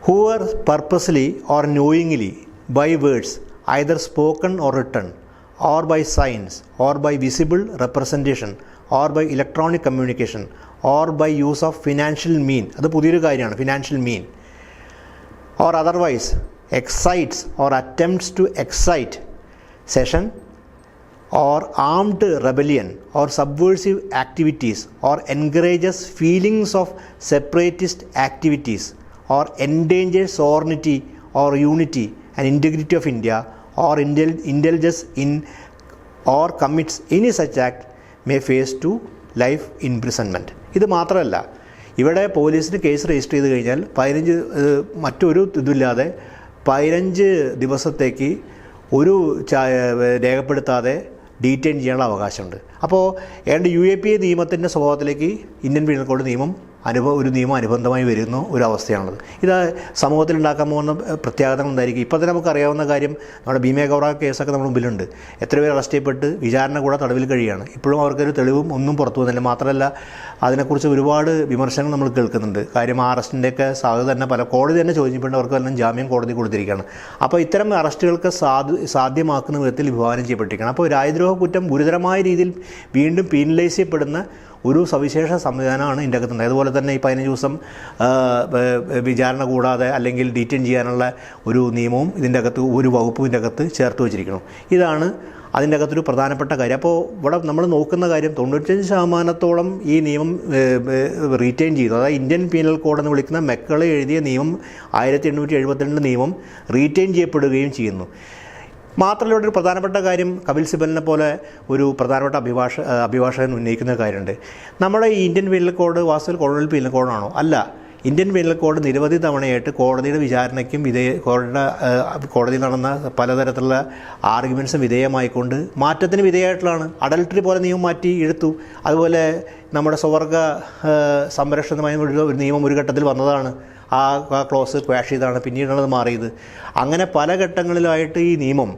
Whoever purposely or knowingly by words either spoken or written or by signs or by visible representation or by electronic communication or by use of financial mean അത് പുതിയൊരു കാര്യമാണ് financial mean or otherwise excites or attempts to excite session or armed rebellion or subversive activities or encourages feelings of separatist activities or endangers sovereignty or unity and integrity of India or indul- indulges in or commits any such act may face to life imprisonment. ഇത് മാത്രമല്ല ഇവിടെ പോലീസിന് case register ചെയ്ത് കഴിഞ്ഞാൽ പതിനഞ്ച് മറ്റൊരു ഇതില്ലാതെ പതിനഞ്ച് ദിവസത്തേക്ക് ഒരു രേഖപ്പെടുത്താതെ ഡീറ്റെയിൻ ചെയ്യാനുള്ള അവകാശമുണ്ട്. അപ്പോൾ ഏതാണ്ട് യു എ പി എ നിയമത്തിന്റെ സ്വഭാവത്തിലേക്ക് ഇന്ത്യൻ പീനൽ കോഡ് നിയമം അനുഭവ ഒരു നിയമം അനുബന്ധമായി വരുന്ന ഒരു അവസ്ഥയാണത് ഇത് സമൂഹത്തിൽ ഉണ്ടാക്കാൻ പോകുന്ന പ്രത്യാഘാതങ്ങൾ എന്തായിരിക്കും? ഇപ്പോൾ തന്നെ നമുക്കറിയാവുന്ന കാര്യം നമ്മുടെ ഭീമേ ഗൗറ കേസൊക്കെ നമ്മുടെ മുമ്പിലുണ്ട്. എത്ര പേർ അറസ്റ്റ് ചെയ്യപ്പെട്ട് വിചാരണ കൂടെ തടവിൽ കഴിയുകയാണ്. ഇപ്പോഴും അവർക്കൊരു തെളിവും ഒന്നും പുറത്തു വന്നില്ല. മാത്രമല്ല അതിനെക്കുറിച്ച് ഒരുപാട് വിമർശനങ്ങൾ നമ്മൾ കേൾക്കുന്നുണ്ട്. കാര്യം ആ അറസ്റ്റിന്റെയൊക്കെ സാധ്യത തന്നെ പല കോടതി തന്നെ ചോദിച്ചപ്പോൾ അവർക്ക് എല്ലാം ജാമ്യം കോടതി കൊടുത്തിരിക്കുകയാണ്. അപ്പോൾ ഇത്തരം അറസ്റ്റുകൾക്ക് സാധു സാധ്യമാക്കുന്ന വിധത്തിൽ വിഭാവനം ചെയ്യപ്പെട്ടിരിക്കുകയാണ്. അപ്പോൾ രാജ്യദ്രോഹ കുറ്റം ഗുരുതരമായ രീതിയിൽ വീണ്ടും പീനലൈസ് ചെയ്യപ്പെടുന്ന ഒരു സവിശേഷ സംവിധാനമാണ് ഇതിന്റെ അകത്തുണ്ട് അതുപോലെ തന്നെ ഈ പതിനഞ്ച് ദിവസം വിചാരണ കൂടാതെ അല്ലെങ്കിൽ ഡീറ്റെയിൻ ചെയ്യാനുള്ള ഒരു നിയമവും ഇതിന്റെ അകത്ത് ഒരു വകുപ്പും ഇതിന്റെ അകത്ത് ചേർത്ത് വെച്ചിരിക്കണം ഇതാണ് അതിന്റെ അകത്തൊരു പ്രധാനപ്പെട്ട കാര്യം. അപ്പോൾ ഇവിടെ നമ്മൾ നോക്കുന്ന കാര്യം തൊണ്ണൂറ്റഞ്ച് ശതമാനത്തോളം ഈ നിയമം റീറ്റെയിൻ ചെയ്തു. അതായത് ഇന്ത്യൻ പീനൽ കോഡ് എന്ന് വിളിക്കുന്ന മെക്കളെ എഴുതിയ നിയമം ആയിരത്തി എണ്ണൂറ്റി എഴുപത്തിരണ്ട് നിയമം റീറ്റെയിൻ ചെയ്യപ്പെടുകയും ചെയ്യുന്നു. മാത്രമല്ല ഇവിടെ ഒരു പ്രധാനപ്പെട്ട കാര്യം കപിൽ സിബലിനെ പോലെ ഒരു പ്രധാനപ്പെട്ട അഭിഭാഷ അഭിഭാഷകൻ ഉന്നയിക്കുന്ന കാര്യമുണ്ട്. നമ്മുടെ ഈ ഇന്ത്യൻ പീനൽ കോഡ് വാസ്തവത്തിൽ കോളനിയൽ പീനൽ കോഡാണോ അല്ല. ഇന്ത്യൻ പീനൽ കോഡ് നിരവധി തവണയായിട്ട് കോടതിയുടെ വിചാരണയ്ക്കും വിധേയ കോടതിയുടെ കോടതിയിൽ നടന്ന പലതരത്തിലുള്ള ആർഗ്യുമെൻസും വിധേയമായിക്കൊണ്ട് മാറ്റത്തിന് വിധേയമായിട്ടുള്ളതാണ്. അഡൽട്ടറി പോലെ നിയമം മാറ്റി എടുത്തു അതുപോലെ നമ്മുടെ സ്വർഗ സംരക്ഷണമായ ഒരു നിയമം ഒരു ഘട്ടത്തിൽ വന്നതാണ്. ആ ക്ലോസ് ക്വാഷ് ചെയ്താണ് പിന്നീടാണ് മാറിയത്. അങ്ങനെ പല ഘട്ടങ്ങളിലായിട്ട് ഈ നിയമം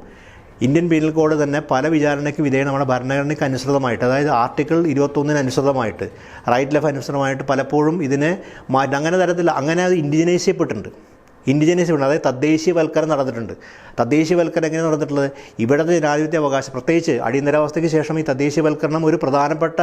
ഇന്ത്യൻ പീനൽ കോഡ് തന്നെ പല വിചാരണയ്ക്ക് വിധേയം നമ്മുടെ ഭരണഘടനയ്ക്ക് അനുസൃതമായിട്ട് അതായത് ആർട്ടിക്കിൾ ഇരുപത്തൊന്നിന് അനുസൃതമായിട്ട് റൈറ്റ് ലെഫ് അനുസൃതമായിട്ട് പലപ്പോഴും ഇതിനെ മാറ്റം. അങ്ങനെ തരത്തിൽ അങ്ങനെ അത് ഇൻഡിജിനൈസ് ചെയ്യപ്പെട്ടിട്ടുണ്ട്. ഇൻഡിജിനൈസ് ചെയ്യപ്പെട്ടുണ്ട് അതായത് തദ്ദേശീയവൽക്കരണം നടന്നിട്ടുണ്ട്. തദ്ദേശീയവൽക്കരണം എങ്ങനെ നടന്നിട്ടുള്ളത്? ഇവിടുത്തെ ജനാധിപത്യ അവകാശം പ്രത്യേകിച്ച് അടിയന്തരാവസ്ഥയ്ക്ക് ശേഷം ഈ തദ്ദേശീയവൽക്കരണം ഒരു പ്രധാനപ്പെട്ട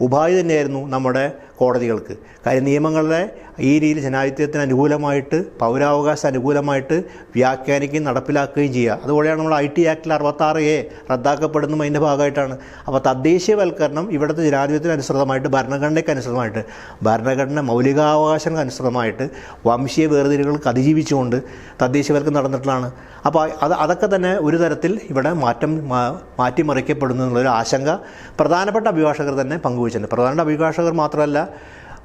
ഉപാധി തന്നെയായിരുന്നു നമ്മുടെ കോടതികൾക്ക്. കാര്യം നിയമങ്ങളുടെ ഈ രീതിയിൽ ജനാധിപത്യത്തിന് അനുകൂലമായിട്ട് പൗരാവകാശ അനുകൂലമായിട്ട് വ്യാഖ്യാനിക്കുകയും നടപ്പിലാക്കുകയും ചെയ്യുക. അതുപോലെയാണ് നമ്മൾ ഐ ടി ആക്ടിൽ അറുപത്താറ് എ റദ്ദാക്കപ്പെടുന്നതും അതിന്റെ ഭാഗമായിട്ടാണ്. അപ്പോൾ തദ്ദേശീയവൽക്കരണം ഇവിടുത്തെ ജനാധിപത്യത്തിന് അനുസൃതമായിട്ട് ഭരണഘടനയ്ക്ക് അനുസൃതമായിട്ട് ഭരണഘടന മൗലികാവകാശങ്ങൾക്ക് അനുസൃതമായിട്ട് വംശീയ വേർതിരികൾക്ക് അതിജീവിച്ചുകൊണ്ട് തദ്ദേശീയവൽക്കരണം നടന്നിട്ടുള്ളതാണ്. അപ്പോൾ അത് അതൊക്കെ തന്നെ ഒരു തരത്തിൽ ഇവിടെ മാറ്റം മാറ്റിമറിക്കപ്പെടുന്നു എന്നുള്ളൊരു ആശങ്ക പ്രധാനപ്പെട്ട അഭിഭാഷകർ തന്നെ പങ്കുവച്ചിട്ടുണ്ട്. പ്രധാനപ്പെട്ട അഭിഭാഷകർ മാത്രമല്ല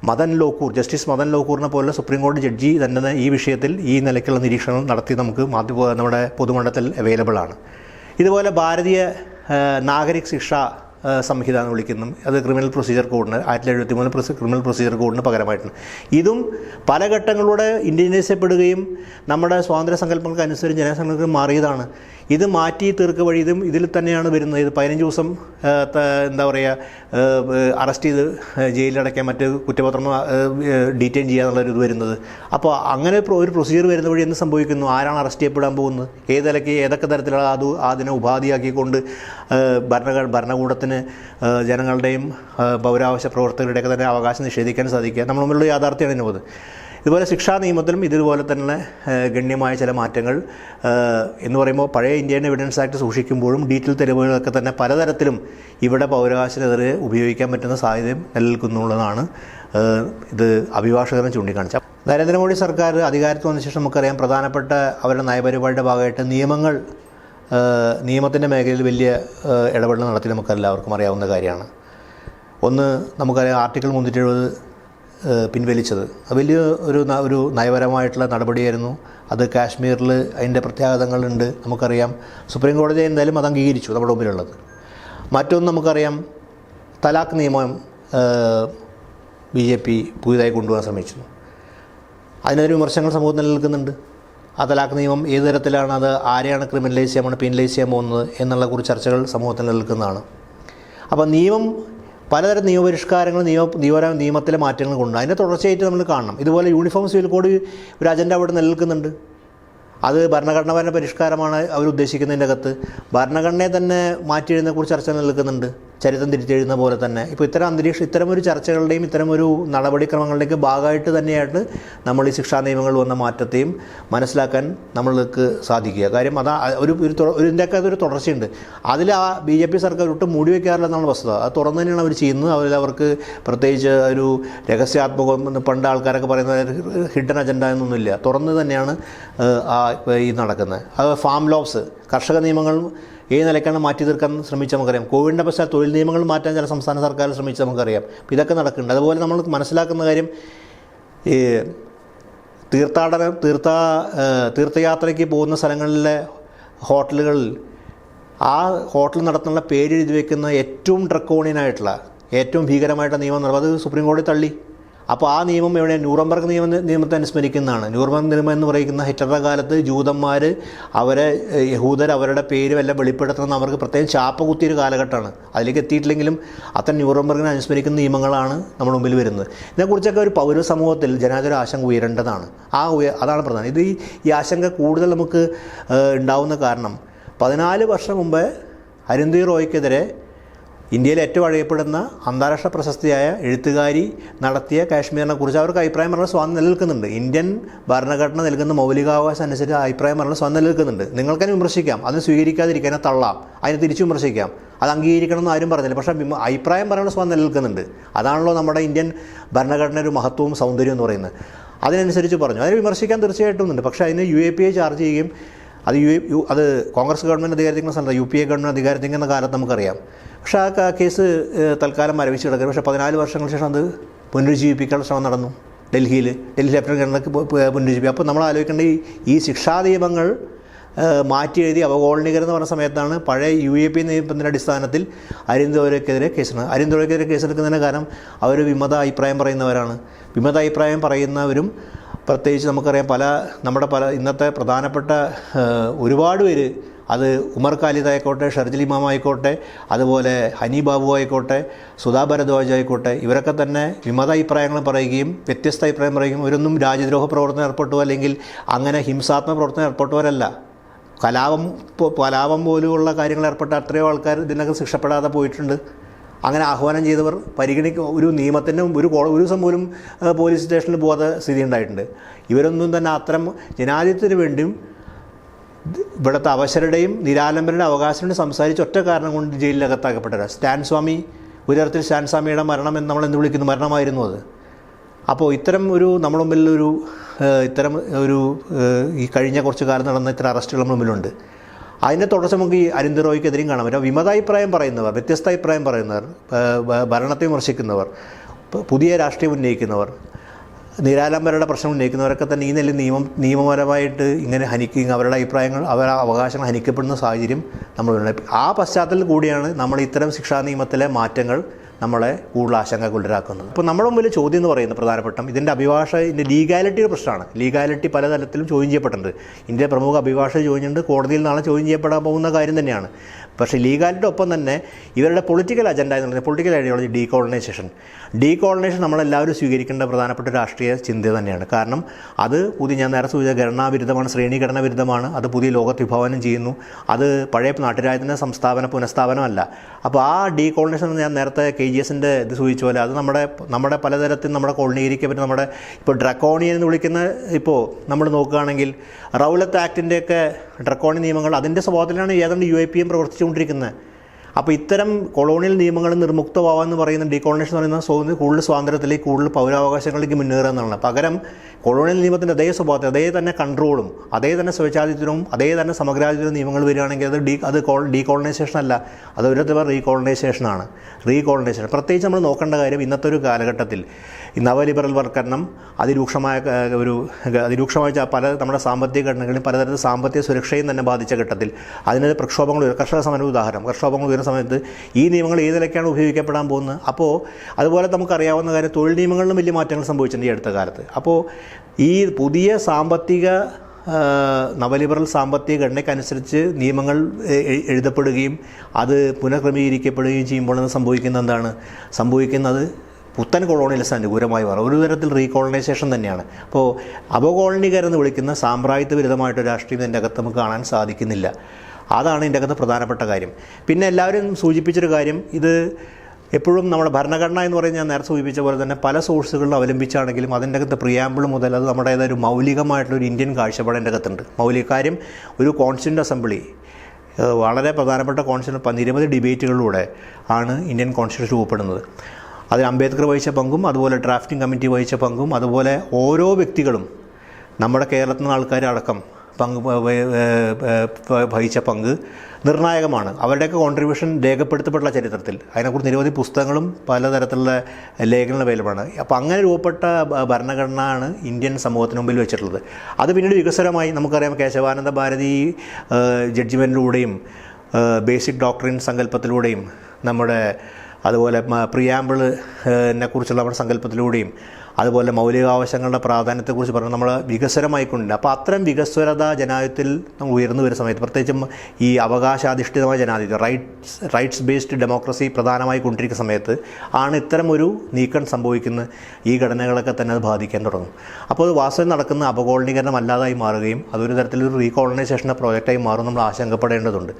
മദൻ ലോക്കൂർ ജസ്റ്റിസ് മദൻ ലോക്കൂറിനെ പോലെ സുപ്രീം കോടതി ജഡ്ജി തന്നെ ഈ വിഷയത്തിൽ ഈ നിലയ്ക്കുള്ള നിരീക്ഷണം നടത്തി നമുക്ക് മാധ്യമ നമ്മുടെ പൊതുമണ്ഡലത്തിൽ അവൈലബിൾ ആണ്. ഇതുപോലെ ഭാരതീയ നാഗരിക് ശിക്ഷ സംഹിത എന്ന് വിളിക്കുന്നു. അത് ക്രിമിനൽ പ്രൊസീജിയർ കോഡിന് ആയിരത്തി എഴുപത്തി മൂന്ന് ക്രിമിനൽ പ്രൊസീജിയർ കോഡിന് പകരമായിട്ടുണ്ട്. ഇതും പല ഘട്ടങ്ങളിലൂടെ ചെയ്യപ്പെടുകയും നമ്മുടെ സ്വാതന്ത്ര്യ സങ്കല്പങ്ങൾക്ക് അനുസരിച്ച് ജനസംഘങ്ങൾക്ക് മാറിയതാണ്. ഇത് മാറ്റി തീർക്ക വഴി ഇതും ഇതിൽ തന്നെയാണ് വരുന്നത്. ഇത് പതിനഞ്ച് ദിവസം എന്താ പറയുക അറസ്റ്റ് ചെയ്ത് ജയിലിലടയ്ക്കാൻ മറ്റ് കുറ്റപത്രം ഡീറ്റെയിൻ ചെയ്യുക എന്നുള്ളൊരു ഇത് വരുന്നത്. അപ്പോൾ അങ്ങനെ ഒരു പ്രൊസീജിയർ വരുന്ന വഴി എന്ത് സംഭവിക്കുന്നു? ആരാണ് അറസ്റ്റ് ചെയ്യപ്പെടാൻ പോകുന്നത്? ഏതിലക്ക് ഏതൊക്കെ തരത്തിലുള്ള അത് അതിനെ ഉപാധിയാക്കിക്കൊണ്ട് ഭരണ ഭരണകൂടത്തിന് ജനങ്ങളുടെയും പൗരാവശ്യ പ്രവർത്തകരുടെയൊക്കെ തന്നെ അവകാശം നിഷേധിക്കാൻ സാധിക്കുക. നമ്മൾ മുമ്പിലുള്ള യാഥാർത്ഥ്യമാണ് ഇതിനുള്ളത്. ഇതുപോലെ ശിക്ഷാ നിയമത്തിലും ഇതുപോലെ തന്നെ ഗണ്യമായ ചില മാറ്റങ്ങൾ എന്ന് പറയുമ്പോൾ പഴയ ഇന്ത്യൻ എവിഡൻസ് ആക്ട് സൂക്ഷിക്കുമ്പോഴും ഡീറ്റെയിൽ തെളിവുകളൊക്കെ തന്നെ പലതരത്തിലും ഇവിടെ പൗരാവകാശത്തിനെതിരെ ഉപയോഗിക്കാൻ പറ്റുന്ന സാഹചര്യം നിലനിൽക്കുന്നുള്ളതാണ്. ഇത് അഭിഭാഷകനെ ചൂണ്ടിക്കാണിച്ചത്. നരേന്ദ്രമോദി സർക്കാർ അധികാരത്തിൽ വന്ന ശേഷം നമുക്കറിയാം പ്രധാനപ്പെട്ട അവരുടെ നയപരിപാടിയുടെ ഭാഗമായിട്ട് നിയമങ്ങൾ നിയമത്തിന്റെ മേഖലയിൽ വലിയ ഇടപെടൽ നടത്തി നമുക്കെല്ലാവർക്കും അറിയാവുന്ന കാര്യമാണ്. ഒന്ന് നമുക്കറിയാം ആർട്ടിക്കിൾ മുന്നൂറ്റി എഴുപത് പിൻവലിച്ചത്. വലിയ ഒരു ഒരു നയപരമായിട്ടുള്ള നടപടിയായിരുന്നു. അത് കാശ്മീരിൽ അതിന്റെ പ്രത്യാഘാതങ്ങളുണ്ട് നമുക്കറിയാം. സുപ്രീം കോടതി എന്തായാലും അത് അംഗീകരിച്ചു നമ്മുടെ മുമ്പിലുള്ളത്. മറ്റൊന്ന് നമുക്കറിയാം തലാഖ് നിയമം ബി ജെ പി പുതിയതായി കൊണ്ടുപോകാൻ ശ്രമിച്ചു. അതിനൊരു വിമർശനങ്ങൾ സമൂഹത്തിൽ നിലനിൽക്കുന്നുണ്ട്. ആ തലാഖ് നിയമം ഏത് തരത്തിലാണ് അത് ആരെയാണ് ക്രിമിനലൈസ് ചെയ്യാൻ പോകുന്നത് പീനലൈസ് ചെയ്യാൻ പോകുന്നത് എന്നുള്ള കുറച്ച് ചർച്ചകൾ സമൂഹത്തിൽ നിലനിൽക്കുന്നതാണ്. അപ്പോൾ നിയമം പലതരം നിയമപരിഷ്കാരങ്ങൾ നിയമ നിയമ നിയമത്തിലെ മാറ്റങ്ങൾ കൊണ്ട് അതിന്റെ തുടർച്ചയായിട്ട് നമ്മൾ കാണണം. ഇതുപോലെ യൂണിഫോം സിവിൽ കോഡ് ഒരു അജണ്ട അവിടെ നിലനിൽക്കുന്നുണ്ട്. അത് ഭരണഘടനാപരമായ പരിഷ്കാരമാണ് അവർ ഉദ്ദേശിക്കുന്നതിന്റെ അകത്ത്. ഭരണഘടനയെ തന്നെ മാറ്റിയെഴുതിനെക്കുറിച്ച് ചർച്ച നിൽക്കുന്നുണ്ട് ചരിത്രം തിരിച്ചെഴുതുന്ന പോലെ തന്നെ. ഇപ്പോൾ ഇത്തരം അന്തരീക്ഷം ഇത്തരമൊരു ചർച്ചകളുടെയും ഇത്തരമൊരു നടപടിക്രമങ്ങളുടെയൊക്കെ ഭാഗമായിട്ട് തന്നെയായിട്ട് നമ്മൾ ഈ ശിക്ഷാ നിയമങ്ങൾ വന്ന മാറ്റത്തെയും മനസ്സിലാക്കാൻ നമ്മൾക്ക് സാധിക്കുക. കാര്യം അതാ ഒരു ഒരു ഇതിന്റെയൊക്കെ അതൊരു തുടർച്ചയുണ്ട്. അതിൽ ആ ബി ജെ പി സർക്കാർ ഒട്ടും മൂടി വയ്ക്കാറില്ല എന്നുള്ള വസ്തുത. അത് തുറന്നു തന്നെയാണ് അവർ ചെയ്യുന്നത്. അവരിൽ അവർക്ക് പ്രത്യേകിച്ച് ഒരു രഹസ്യാത്മകം പണ്ട് ആൾക്കാരൊക്കെ പറയുന്ന ഹിഡൻ അജണ്ട എന്നൊന്നുമില്ല. തുറന്ന് തന്നെയാണ് ഈ നടക്കുന്നത്. അത് ഫാം ലോബ്സ് കർഷക നിയമങ്ങൾ ഏത് നിലയ്ക്കാണ് മാറ്റി തീർക്കാൻ ശ്രമിച്ച നമുക്കറിയാം. കോവിഡിന്റെ പശ്ചാത്തലം തൊഴിൽ നിയമങ്ങൾ മാറ്റാൻ ചില സംസ്ഥാന സർക്കാർ ശ്രമിച്ച നമുക്കറിയാം. ഇതൊക്കെ നടക്കുന്നുണ്ട്. അതുപോലെ നമ്മൾ മനസ്സിലാക്കുന്ന കാര്യം ഈ തീർത്ഥാടനം തീർത്ഥ തീർത്ഥയാത്രയ്ക്ക് പോകുന്ന സ്ഥലങ്ങളിലെ ഹോട്ടലുകളിൽ ആ ഹോട്ടൽ നടത്തുന്ന പേര് എഴുതി വയ്ക്കുന്ന ഏറ്റവും ഡ്രക്കോണിയനായിട്ടുള്ള ഏറ്റവും ഭീകരമായിട്ടുള്ള നിയമം അത് സുപ്രീം കോടതി തള്ളി. അപ്പോൾ ആ നിയമം എവിടെ? ന്യൂറംബർഗ് നിയമം നിയമത്തെ അനുസ്മരിക്കുന്നതാണ്. ന്യൂറംബർഗ് നിയമം എന്ന് പറയുന്ന ഹിറ്ററുടെ കാലത്ത് ജൂതന്മാർ അവരെ യഹൂദർ അവരുടെ പേര് വല്ല വെളിപ്പെടുത്തണം അവർക്ക് പ്രത്യേകം ചാപ്പ കുത്തിയൊരു കാലഘട്ടമാണ്. അതിലേക്ക് എത്തിയിട്ടില്ലെങ്കിലും അത്തരം ന്യൂറംബർഗിനെ അനുസ്മരിക്കുന്ന നിയമങ്ങളാണ് നമ്മുടെ മുമ്പിൽ വരുന്നത്. ഇതിനെക്കുറിച്ചൊക്കെ ഒരു പൗര സമൂഹത്തിൽ ജനാധിപത്യ ആശങ്ക ഉയരേണ്ടതാണ്. ആ അതാണ് പ്രധാനം. ഇത് ഈ ആശങ്ക കൂടുതൽ നമുക്ക് ഉണ്ടാവുന്ന കാരണം പതിനാല് വർഷം മുമ്പ് അരുന്ധി റോയ്ക്കെതിരെ ഇന്ത്യയിൽ ഏറ്റവും അറിയപ്പെടുന്ന അന്താരാഷ്ട്ര പ്രശസ്തിയായ എഴുത്തുകാരി നടത്തിയ കാശ്മീരിനെ കുറിച്ച് അവർക്ക് അഭിപ്രായം പറഞ്ഞ സ്വാതന്ത്ര്യം നിലനിൽക്കുന്നുണ്ട്. ഇന്ത്യൻ ഭരണഘടന നൽകുന്ന മൗലികാവകാശം അനുസരിച്ച് അഭിപ്രായം പറഞ്ഞ സ്വാതന്ത്ര്യം നിലനിൽക്കുന്നുണ്ട്. നിങ്ങൾക്കതിനെ വിമർശിക്കാം. അതിനെ സ്വീകരിക്കാതിരിക്കാനെ തള്ളാം. അതിനെ തിരിച്ചു വിമർശിക്കാം. അത് അംഗീകരിക്കണം എന്ന് ആരും പറഞ്ഞില്ല. പക്ഷേ അഭിപ്രായം പറയാനുള്ള സ്വാതന്ത്ര്യം നിലനിൽക്കുന്നുണ്ട്. അതാണല്ലോ നമ്മുടെ ഇന്ത്യൻ ഭരണഘടന ഒരു മഹത്വവും സൗന്ദര്യവും എന്ന് പറയുന്നത്. അതിനനുസരിച്ച് പറഞ്ഞു. അതിനെ വിമർശിക്കാൻ തീർച്ചയായിട്ടും ഉണ്ട്. പക്ഷേ അതിന് U A P I charge ചെയ്യുകയും അത് യു അത് കോൺഗ്രസ് ഗവൺമെന്റ് അധികാരത്തിക്കുന്ന സ്ഥലത്ത് യു പി എ ഗവൺമെന്റ് അധികാരത്തിക്കുന്ന കാലത്ത് നമുക്കറിയാം. പക്ഷേ ആ കേസ് തൽക്കാലം മരവിച്ച് കിടക്കുക പക്ഷേ പതിനാല് വർഷങ്ങൾക്ക് ശേഷം അത് പുനരുജ്ജീവിപ്പിക്കാനുള്ള ശ്രമം നടന്നു ഡൽഹിയിൽ ഡൽഹി ലഫ്റ്റനന്റ് ഗവർണർക്ക് പുനരുജ്ജീവിപ്പിക്കും അപ്പോൾ നമ്മൾ ആലോചിക്കേണ്ട ഈ ഈ ശിക്ഷാ നിയമങ്ങൾ മാറ്റി എഴുതി അവകോളനീകരം എന്ന് പറഞ്ഞ സമയത്താണ് പഴയ യു എ പി നിയമത്തിന്റെ അടിസ്ഥാനത്തിൽ അരിന്തോരക്കെതിരെ കേസെടുക്കുന്നത് അരിന്തോരക്കെതിരെ കേസെടുക്കുന്നതിന് കാരണം അവർ വിമത അഭിപ്രായം പറയുന്നവരാണ്. വിമത അഭിപ്രായം പറയുന്നവരും പ്രത്യേകിച്ച് നമുക്കറിയാം പല നമ്മുടെ പല ഇന്നത്തെ പ്രധാനപ്പെട്ട ഒരുപാട് പേര് അത് ഉമർ ഖാലിദ് ആയിക്കോട്ടെ ഷർജിൽ ഇമാം ആയിക്കോട്ടെ അതുപോലെ ഹനി ബാബു ആയിക്കോട്ടെ സുധാ ഭരദ്വാജ് ആയിക്കോട്ടെ ഇവരൊക്കെ തന്നെ വിമത അഭിപ്രായങ്ങൾ പറയുകയും വ്യത്യസ്ത അഭിപ്രായം പറയുകയും ഇവരൊന്നും രാജ്യദ്രോഹ പ്രവർത്തനം ഏർപ്പെട്ടു അല്ലെങ്കിൽ അങ്ങനെ ഹിംസാത്മക പ്രവർത്തനം ഏർപ്പെട്ടവരല്ല. കലാപം കലാപം പോലെയുള്ള കാര്യങ്ങൾ ഏർപ്പെട്ട അത്രയോ ആൾക്കാർ ഇതിനകം ശിക്ഷപ്പെടാതെ പോയിട്ടുണ്ട്. അങ്ങനെ ആഹ്വാനം ചെയ്തവർ പരിഗണിക്ക ഒരു നിയമത്തിന്റെ ഒരു ഒരു ദിവസം പോലും പോലീസ് സ്റ്റേഷനിൽ പോകാത്ത സ്ഥിതി ഉണ്ടായിട്ടുണ്ട്. ഇവരൊന്നും തന്നെ അത്തരം ജനാധിപത്യത്തിന് വേണ്ടിയും ഇവിടുത്തെ അവശരുടെയും നിരാലംബരുടെ അവകാശങ്ങളും സംസാരിച്ച് ഒറ്റ കാരണം കൊണ്ട് ജയിലിലകത്താക്കപ്പെട്ടവരാണ് സ്റ്റാൻ സ്വാമി ഒരു തരത്തിൽ സ്റ്റാൻ സ്വാമിയുടെ മരണം എന്ന് നമ്മൾ എന്ത് വിളിക്കുന്നു മരണമായിരുന്നു അത്. അപ്പോൾ ഇത്തരം ഒരു നമ്മുടെ മുമ്പിൽ ഒരു ഇത്തരം ഒരു ഈ കഴിഞ്ഞ കുറച്ച് കാലം നടന്ന ഇത്തരം അറസ്റ്റുകൾ നമ്മുടെ മുമ്പിലുണ്ട്. അതിന്റെ തുടർച്ച നമുക്ക് ഈ അരിന്ദ റോയ്ക്കെതിരെയും കാണാൻ പറ്റും. വിമതാഭിപ്രായം പറയുന്നവർ വ്യത്യസ്ത അഭിപ്രായം പറയുന്നവർ ഭരണത്തെ വിമർശിക്കുന്നവർ പുതിയ രാഷ്ട്രീയം ഉന്നയിക്കുന്നവർ നിരാലംബരുടെ പ്രശ്നം ഉന്നയിക്കുന്നവരൊക്കെ തന്നെ ഈ നിലയിൽ നിയമം നിയമപരമായിട്ട് ഇങ്ങനെ ഹനിക്കുകയും അവരുടെ അഭിപ്രായങ്ങൾ അവരുടെ അവകാശങ്ങൾ ഹനിക്കപ്പെടുന്ന സാഹചര്യം നമ്മൾ ആ പശ്ചാത്തലത്തിൽ കൂടിയാണ് നമ്മൾ ഇത്തരം ശിക്ഷാ നിയമത്തിലെ മാറ്റങ്ങൾ നമ്മളെ കൂടുതൽ ആശങ്കക്കുള്ളിലാക്കുന്നത് ഇപ്പോൾ നമ്മുടെ മുമ്പിൽ ചോദ്യം എന്ന് പറയുന്നത് പ്രധാനപ്പെട്ട ഇതിന്റെ അഭിഭാഷ ഇതിന്റെ ലീഗാലിറ്റിയുടെ പ്രശ്നമാണ്. ലീഗാലിറ്റി പലതരത്തിലും ചോദ്യം ചെയ്യപ്പെട്ടിട്ടുണ്ട്. ഇന്ത്യ പ്രമുഖ അഭിഭാഷ ചോദിച്ചിട്ടുണ്ട് കോടതിയിൽ നാളെ ചോദ്യം ചെയ്യപ്പെടാൻ പോകുന്ന കാര്യം തന്നെയാണ്. പക്ഷേ ലീഗാലിറ്റിയുടെ ഒപ്പം തന്നെ ഇവരുടെ പൊളിറ്റിക്കൽ അജണ്ട എന്ന് പറയുന്നത് പൊളിറ്റിക്കൽ ഐഡിയോളജി ഡീകോളനൈസേഷൻ ഡീകോളനൈസേഷൻ നമ്മളെല്ലാവരും സ്വീകരിക്കേണ്ട പ്രധാനപ്പെട്ട രാഷ്ട്രീയ ചിന്ത തന്നെയാണ്. കാരണം അത് പുതിയ ഞാൻ നേരെ സൂചിച്ച ഘടനാവിരുദ്ധമാണ് ശ്രേണീകരണ വിരുദ്ധമാണ്. അത് പുതിയ ലോകത്ത് വിഭാവനം ചെയ്യുന്നു. അത് പഴയ നാട്ടുരാജ്യത്തിന്റെ സംസ്ഥാപന പുനഃസ്ഥാപനമല്ല അപ്പോൾ ആ ഡീകോളനൈസേഷൻ ഞാൻ നേരത്തെ കെ ജി ഇത് സൂചിച്ച പോലെ അത് നമ്മുടെ നമ്മുടെ പലതരത്തിൽ നമ്മുടെ കോളനീകരിക്കപ്പെട്ട നമ്മുടെ ഇപ്പോൾ ഡ്രക്കോണിയൻ എന്ന് വിളിക്കുന്ന ഇപ്പോൾ നമ്മൾ നോക്കുകയാണെങ്കിൽ റൗലത്ത് ആക്ടിന്റെയൊക്കെ ഡ്രക്കോണി നിയമങ്ങൾ അതിന്റെ സ്വഭാവത്തിലാണ് ഏതാണ്ട് യു എ പി എം പ്രവർത്തിച്ചുകൊണ്ടിരിക്കുന്നത്. അപ്പോൾ ഇത്തരം കൊളോണിയൽ നിയമങ്ങൾ നിർമുക്തമാവാന്ന് പറയുന്ന ഡീകോളനേഷൻ എന്ന് പറയുന്ന സ്വാതന്ത്ര്യം കൂടുതൽ സ്വാതന്ത്ര്യത്തിലേക്ക് കൂടുതൽ പൗരാവകാശങ്ങളിലേക്ക് മുന്നേറുക എന്നുള്ളതാണ്. പകരം കൊളോണിയൽ നിയമത്തിന്റെ അതേ സ്വഭാവത്തിൽ അതേ തന്നെ കൺട്രോളും അതേ തന്നെ സ്വേച്ഛാധിപത്യവും അതേ തന്നെ സമഗ്രാധിപത്യ നിയമങ്ങൾ വരികയാണെങ്കിൽ അത് ഡീ അത് കോൾ ഡീകോളനൈസേഷൻ അല്ല അത് ഒരു തരം റീകോളനൈസേഷനാണ് റീകോളനൈസേഷൻ. പ്രത്യേകിച്ച് നമ്മൾ നോക്കേണ്ട കാര്യം ഇന്നത്തെ ഒരു കാലഘട്ടത്തിൽ നവലിബറൽ വർക്കരണം അതിരൂക്ഷമായ ഒരു അതിരൂക്ഷമായ പല നമ്മുടെ സാമ്പത്തിക ഘടനകളിലും പലതരത്തിൽ സാമ്പത്തിക സുരക്ഷയും തന്നെ ബാധിച്ച ഘട്ടത്തിൽ അതിനൊരു പ്രക്ഷോഭങ്ങൾ കർഷക സമരം ഉദാഹരണം പ്രക്ഷോഭങ്ങൾ ഉയരുന്ന സമയത്ത് ഈ നിയമങ്ങൾ ഏത് നിലയ്ക്കാണ് ഉപയോഗിക്കപ്പെടാൻ പോകുന്നത്? അപ്പോൾ അതുപോലെ നമുക്കറിയാവുന്ന കാര്യം തൊഴിൽ നിയമങ്ങളിലും വലിയ മാറ്റങ്ങൾ സംഭവിച്ചിട്ടുണ്ട് ഈ അടുത്ത കാലത്ത്. അപ്പോൾ ഈ പുതിയ സാമ്പത്തിക നവലിബറൽ സാമ്പത്തിക ഘടനയ്ക്കനുസരിച്ച് നിയമങ്ങൾ എഴുതപ്പെടുകയും അത് പുനഃക്രമീകരിക്കപ്പെടുകയും ചെയ്യുമ്പോൾ സംഭവിക്കുന്നത് എന്താണ്? സംഭവിക്കുന്നത് പുത്തൻ കൊളോണിയലിസം അനുകൂലമായി മാറും. ഒരു തരത്തിൽ റീകോളനൈസേഷൻ തന്നെയാണ്. അപ്പോൾ അപകോളനികരെന്ന് വിളിക്കുന്ന സാമ്രാജ്യത്വ വിരുദ്ധമായിട്ട് രാഷ്ട്രീയം ഇതിന്റെ അകത്ത് നമുക്ക് കാണാൻ സാധിക്കുന്നില്ല. അതാണ് ഇതിന്റെ അകത്ത് പ്രധാനപ്പെട്ട കാര്യം. പിന്നെ എല്ലാവരും സൂചിപ്പിച്ചൊരു കാര്യം ഇത് എപ്പോഴും നമ്മുടെ ഭരണഘടന എന്ന് പറയുന്നത് ഞാൻ നേരത്തെ സൂചിപ്പിച്ച പോലെ തന്നെ പല സോഴ്സുകളിൽ അവലംബിച്ചാണെങ്കിലും അതിന്റെ അകത്ത് പ്രിയാമ്പിൾ മുതൽ അത് മൗലികമായിട്ടുള്ള ഒരു ഇന്ത്യൻ കാഴ്ചപ്പാട് എന്റെ അകത്തുണ്ട്. മൗലിക കാര്യം ഒരു കോൺസ്റ്റിറ്റ്യൂന്റ് അസംബ്ലി വളരെ പ്രധാനപ്പെട്ട കോൺസ്റ്റിറ്റ്യൂഷൻ നിരവധി ഡിബേറ്റുകളിലൂടെ ആണ് ഇന്ത്യൻ കോൺസ്റ്റിറ്റ്യൂഷൻ രൂപപ്പെടുന്നത്. അതിൽ അംബേദ്കർ വഹിച്ച പങ്കും അതുപോലെ ഡ്രാഫ്റ്റിംഗ് കമ്മിറ്റി വഹിച്ച പങ്കും അതുപോലെ ഓരോ വ്യക്തികളും നമ്മുടെ കേരളത്തിൽ നിന്ന് ആൾക്കാരടക്കം പങ്ക് വഹിച്ച പങ്ക് നിർണായകമാണ്. അവരുടെയൊക്കെ കോൺട്രിബ്യൂഷൻ രേഖപ്പെടുത്തപ്പെട്ടുള്ള ചരിത്രത്തിൽ. അതിനെക്കുറിച്ച് നിരവധി പുസ്തകങ്ങളും പലതരത്തിലുള്ള ലേഖനങ്ങൾ അവൈലബിളാണ്. അപ്പോൾ അങ്ങനെ രൂപപ്പെട്ട ഭരണഘടനയാണ് ഇന്ത്യൻ സമൂഹത്തിന് മുമ്പിൽ വെച്ചിട്ടുള്ളത്. അത് പിന്നീട് വികസനമായി നമുക്കറിയാം കേശവാനന്ദ ഭാരതി ജഡ്ജ്മെന്റിലൂടെയും ബേസിക് ഡോക്ടറിൻ സങ്കല്പത്തിലൂടെയും നമ്മുടെ അതുപോലെ പ്രിയാമ്പിളിനെ നമ്മുടെ സങ്കല്പത്തിലൂടെയും അതുപോലെ മൗലികാവശ്യങ്ങളുടെ പ്രാധാന്യത്തെക്കുറിച്ച് പറഞ്ഞ് നമ്മൾ വികസനമായിക്കൊണ്ടില്ല അപ്പോൾ അത്തരം വികസ്വരത ജനാധിപത്യത്തിൽ നമ്മൾ ഉയർന്നു വരുന്ന സമയത്ത് പ്രത്യേകിച്ചും ഈ അവകാശാധിഷ്ഠിതമായ ജനാധിപത്യം റൈറ്റ്സ് റൈറ്റ്സ് ബേസ്ഡ് ഡെമോക്രസി പ്രധാനമായി കൊണ്ടിരിക്കുന്ന സമയത്ത് ആണ് ഇത്തരം ഒരു നീക്കം സംഭവിക്കുന്നത്. ഈ ഘടനകളൊക്കെ തന്നെ അത് ബാധിക്കാൻ തുടങ്ങും. അപ്പോൾ അത് വാസ്തവം നടക്കുന്ന അപകോളനീകരണം അല്ലാതായി മാറുകയും അതൊരു തരത്തിലൊരു റീകോളനൈസേഷന്റെ പ്രോജക്റ്റായി മാറും നമ്മൾ ആശങ്കപ്പെടേണ്ടതുണ്ട്.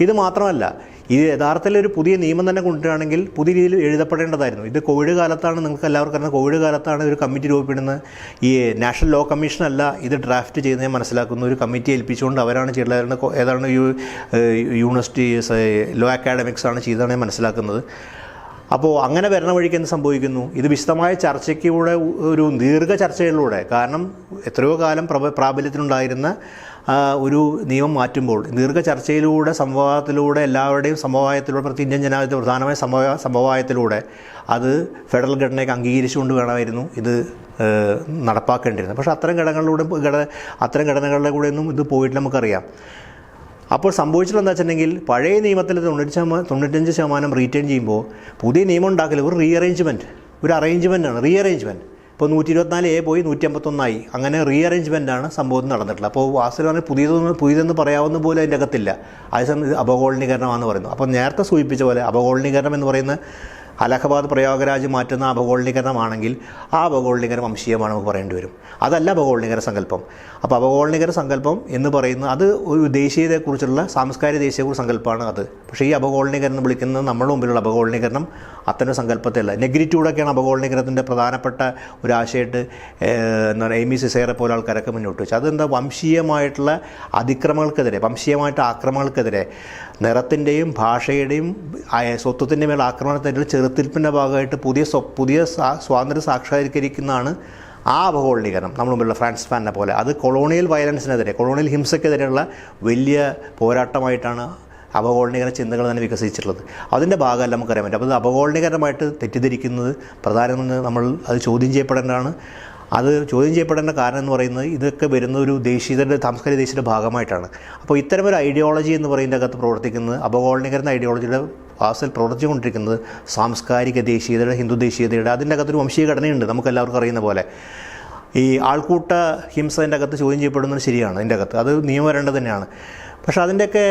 ഇത് മാത്രമല്ല ഇത് യഥാർത്ഥത്തിൽ ഒരു പുതിയ നിയമം തന്നെ കൊണ്ടുവരികയാണെങ്കിൽ പുതിയ രീതിയിൽ എഴുതപ്പെടേണ്ടതായിരുന്നു. ഇത് കോവിഡ് കാലത്താണ് നിങ്ങൾക്ക് എല്ലാവർക്കും അറിയാം കോവിഡ് കാലത്താണ് ഒരു കമ്മിറ്റി രൂപപ്പെടുന്നത്. ഈ നാഷണൽ ലോ കമ്മീഷനല്ല ഇത് ഡ്രാഫ്റ്റ് ചെയ്യുന്നതിന് മനസ്സിലാക്കുന്ന. ഒരു കമ്മിറ്റി ഏൽപ്പിച്ചുകൊണ്ട് അവരാണ് ചെയ്തത് ഏതാണ് യു യൂണിവേഴ്സിറ്റി ലോ അക്കാഡമിക്സ് ആണ് ചെയ്തതാണ് മനസ്സിലാക്കുന്നത്. അപ്പോൾ അങ്ങനെ വരണ വഴിക്ക് എന്ത് സംഭവിക്കുന്നു? ഇത് വിശദമായ ചർച്ചയ്ക്കൂടെ ഒരു ദീർഘ ചർച്ചകളിലൂടെ കാരണം എത്രയോ കാലം പ്രബ പ്രാബല്യത്തിലുണ്ടായിരുന്ന ഒരു നിയമം മാറ്റുമ്പോൾ ദീർഘ ചർച്ചയിലൂടെ സംവാദത്തിലൂടെ എല്ലാവരുടെയും സമവായത്തിലൂടെ പ്രത്യേക ഇന്ത്യൻ ജനാധിപത്യ പ്രധാനമായ സമവായ സമവായത്തിലൂടെ അത് ഫെഡറൽ ഘടനയ്ക്ക് അംഗീകരിച്ചുകൊണ്ട് വേണമായിരുന്നു ഇത് നടപ്പാക്കേണ്ടിയിരുന്നത്. പക്ഷേ അത്തരം ഘടനകളിലൂടെ ഘട അത്തരം ഘടനകളുടെ കൂടെ ഒന്നും ഇത് പോയിട്ട് നമുക്കറിയാം. അപ്പോൾ സംഭവിച്ചത് എന്താ വെച്ചിട്ടുണ്ടെങ്കിൽ പഴയ നിയമത്തിൽ തൊണ്ണൂറ്റി ശതമാനം തൊണ്ണൂറ്റഞ്ച് ശതമാനം റീറ്റേൺ ചെയ്യുമ്പോൾ പുതിയ നിയമം ഉണ്ടാക്കില്ല ഒരു റീ അറേഞ്ച്മെന്റ് ഒരു അറേഞ്ച്മെന്റാണ് റീഅറേഞ്ച്മെന്റ് ഇപ്പോൾ നൂറ്റി ഇരുപത്തിനാല് എ പോയി നൂറ്റി അമ്പത്തൊന്നായി അങ്ങനെ റീ അറേഞ്ച്മെന്റാണ് സംഭവം നടന്നിട്ടുള്ളത്. അപ്പോൾ വാസ്തവമാണ് പുതിയതൊന്നും പുതിയതെന്ന് പറയാവുന്ന പോലെ അതിന്റെ അകത്തില്ല. അതേസമയം അപകോളനീകരണമാണെന്ന് പറയുന്നു. അപ്പോൾ നേരത്തെ സൂചിപ്പിച്ച പോലെ അപകോളനീകരണം എന്ന് പറയുന്ന അലഹബാദ് പ്രയാഗരാജ് മാറ്റുന്ന അപകോളനീകരണമാണെങ്കിൽ ആ അപകോളനീകരണം വംശീയമാണ് നമുക്ക് പറയേണ്ടി വരും. അതല്ല അപകോളനീകര സങ്കല്പം. അപ്പോൾ അപകോളനീകര സങ്കല്പം എന്ന് പറയുന്നത് അത് ഒരു ദേശീയതയെക്കുറിച്ചുള്ള സാംസ്കാരിക ദേശീയക്കുറിച്ച് സങ്കല്പമാണ് അത്. പക്ഷേ ഈ അപകോളനീകരണം എന്ന് വിളിക്കുന്നത് നമ്മുടെ മുമ്പിലുള്ള അപകോളനീകരണം അത്തരം സങ്കല്പത്തെയല്ല നെഗറ്റിവിറ്റൂടൊക്കെയാണ് അപകോളനീകരണത്തിന്റെ പ്രധാനപ്പെട്ട ഒരു ആശയമായിട്ട് എന്താ പറയുക എമി സിസേറെ പോലെ ആൾക്കാരൊക്കെ മുന്നോട്ട് വെച്ചു അതെന്താ? വംശീയമായിട്ടുള്ള അതിക്രമങ്ങൾക്കെതിരെ വംശീയമായിട്ട് ആക്രമണങ്ങൾക്കെതിരെ നിറത്തിന്റെയും ഭാഷയുടെയും സ്വത്വത്തിന്റെ മേൽ ആക്രമണത്തിന്റെ ചെറുത്തിരിപ്പിന്റെ ഭാഗമായിട്ട് പുതിയ പുതിയ സ്വാതന്ത്ര്യം സാക്ഷാത്കരിക്കുന്നതാണ് ആ അപകോളീകരണം നമ്മൾ മുമ്പിലുള്ള ഫ്രാൻസ് ഫാനിനെ പോലെ. അത് കൊളോണിയൽ വയലൻസിനെതിരെ കൊളോണിയൽ ഹിംസയ്ക്കെതിരെയുള്ള വലിയ പോരാട്ടമായിട്ടാണ് അപകോളീകരണ ചിന്തകൾ തന്നെ വികസിച്ചിട്ടുള്ളത്. അതിന്റെ ഭാഗമല്ല നമുക്കറിയാൻ പറ്റും. അപ്പോൾ അത് തെറ്റിദ്ധരിക്കുന്നത് പ്രധാനമെന്ന് നമ്മൾ അത് ചോദ്യം ചെയ്യപ്പെടേണ്ടതാണ്. അത് ചോദ്യം ചെയ്യപ്പെടേണ്ട കാരണം എന്ന് പറയുന്നത് ഇതൊക്കെ വരുന്ന ഒരു ദേശീയതയുടെ സാംസ്കാരിക ദേശീയയുടെ ഭാഗമായിട്ടാണ്. അപ്പോൾ ഇത്തരമൊരു ഐഡിയോളജി എന്ന് പറയുന്നതിന്റെ അകത്ത് പ്രവർത്തിക്കുന്നത് അപകോളനീകരണ ഐഡിയോളജിയുടെ വാസൽ പ്രവർത്തിച്ചുകൊണ്ടിരിക്കുന്നത് സാംസ്കാരിക ദേശീയതയുടെ ഹിന്ദു ദേശീയതയുടെ അതിന്റെ അകത്തൊരു വംശീയ ഘടനയുണ്ട് നമുക്ക് എല്ലാവർക്കും അറിയുന്ന പോലെ. ഈ ആൾക്കൂട്ട ഹിംസ അതിന്റെ അകത്ത് ചോദ്യം ചെയ്യപ്പെടുന്നത് ശരിയാണ് അതിന്റെ അകത്ത്. അത് നിയമം വരേണ്ടത് തന്നെയാണ്. പക്ഷേ അതിന്റെയൊക്കെ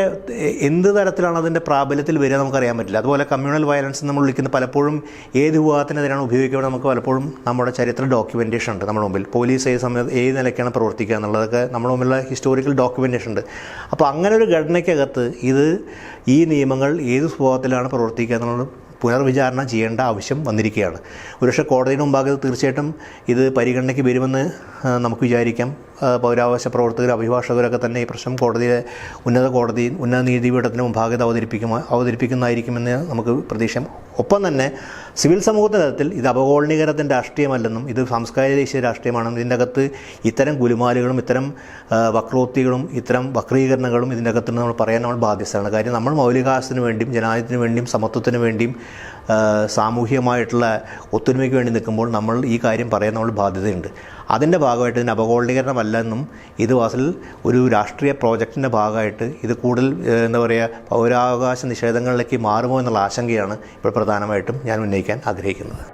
എന്ത് തരത്തിലാണ് അതിന്റെ പ്രാബല്യത്തിൽ വരിക നമുക്കറിയാൻ പറ്റില്ല. അതുപോലെ കമ്മ്യൂണൽ വയലൻസ് നമ്മൾ വിളിക്കുന്ന പലപ്പോഴും ഏത് വിഭാഗത്തിനെതിരാണ് ഉപയോഗിക്കുന്നത് നമുക്ക് പലപ്പോഴും നമ്മുടെ ചരിത്ര ഡോക്യുമെന്റേഷൻ ഉണ്ട് നമ്മുടെ മുമ്പിൽ. പോലീസ് ഏത് സമയത്ത് ഏത് നിലയ്ക്കാണ് പ്രവർത്തിക്കുക എന്നുള്ളതൊക്കെ നമ്മുടെ മുമ്പിലുള്ള ഹിസ്റ്റോറിക്കൽ ഡോക്യുമെന്റേഷൻ ഉണ്ട്. അപ്പോൾ അങ്ങനെ ഒരു ഘടനയ്ക്കകത്ത് ഇത് ഈ നിയമങ്ങൾ ഏത് സ്വഭാവത്തിലാണ് പ്രവർത്തിക്കുക എന്നുള്ളത് പുനർവിചാരണ ചെയ്യേണ്ട ആവശ്യം വന്നിരിക്കുകയാണ്. ഒരുപക്ഷെ കോടതിയുടെ മുമ്പാകെ തീർച്ചയായിട്ടും ഇത് പരിഗണനയ്ക്ക് വരുമെന്ന് നമുക്ക് വിചാരിക്കാം. പൗരാവകാശ പ്രവർത്തകർ അഭിഭാഷകരൊക്കെ തന്നെ ഈ പ്രശ്നം കോടതിയിലെ ഉന്നത കോടതി ഉന്നത നീതിപീഠത്തിന് മുമ്പാകെ അവതരിപ്പിക്കുമോ അവതരിപ്പിക്കും അവതരിപ്പിക്കുന്നതായിരിക്കുമെന്ന് നമുക്ക് പ്രതീക്ഷ ഒപ്പം തന്നെ സിവിൽ സമൂഹത്തിന്റെ തലത്തിൽ ഇത് അപകോളനീകരണത്തിന്റെ രാഷ്ട്രീയമല്ലെന്നും ഇത് സാംസ്കാരിക ദേശീയ രാഷ്ട്രീയമാണെന്നും ഇതിന്റെ അകത്ത് ഇത്തരം ഗുലുമാലുകളും ഇത്തരം വക്രോക്തികളും ഇത്തരം വക്രീകരണങ്ങളും ഇതിന്റെ അകത്ത് നമ്മൾ പറയാൻ നമ്മൾ ബാധ്യസ്ഥരാണ്. കാര്യം നമ്മൾ മൗലികാവകാശത്തിന് വേണ്ടിയും ജനാധിപത്യത്തിന് വേണ്ടിയും സമത്വത്തിന് വേണ്ടിയും സാമൂഹികമായിട്ടുള്ള ഒത്തൊരുമയ്ക്ക് വേണ്ടി നിൽക്കുമ്പോൾ നമ്മൾ ഈ കാര്യം പറയാൻ നമ്മൾ ബാധ്യതയുണ്ട്. അതിന്റെ ഭാഗമായിട്ട് ഇതിന് അപകോളീകരണമല്ലെന്നും ഇത് വാസിൽ ഒരു രാഷ്ട്രീയ പ്രോജക്റ്റിന്റെ ഭാഗമായിട്ട് ഇത് കൂടുതൽ എന്താ പറയുക പൗരാവകാശ നിഷേധങ്ങളിലേക്ക് മാറുമോ എന്നുള്ള ആശങ്കയാണ് ഇപ്പോൾ പ്രധാനമായിട്ടും ഞാൻ ഉന്നയിക്കാൻ ആഗ്രഹിക്കുന്നത്.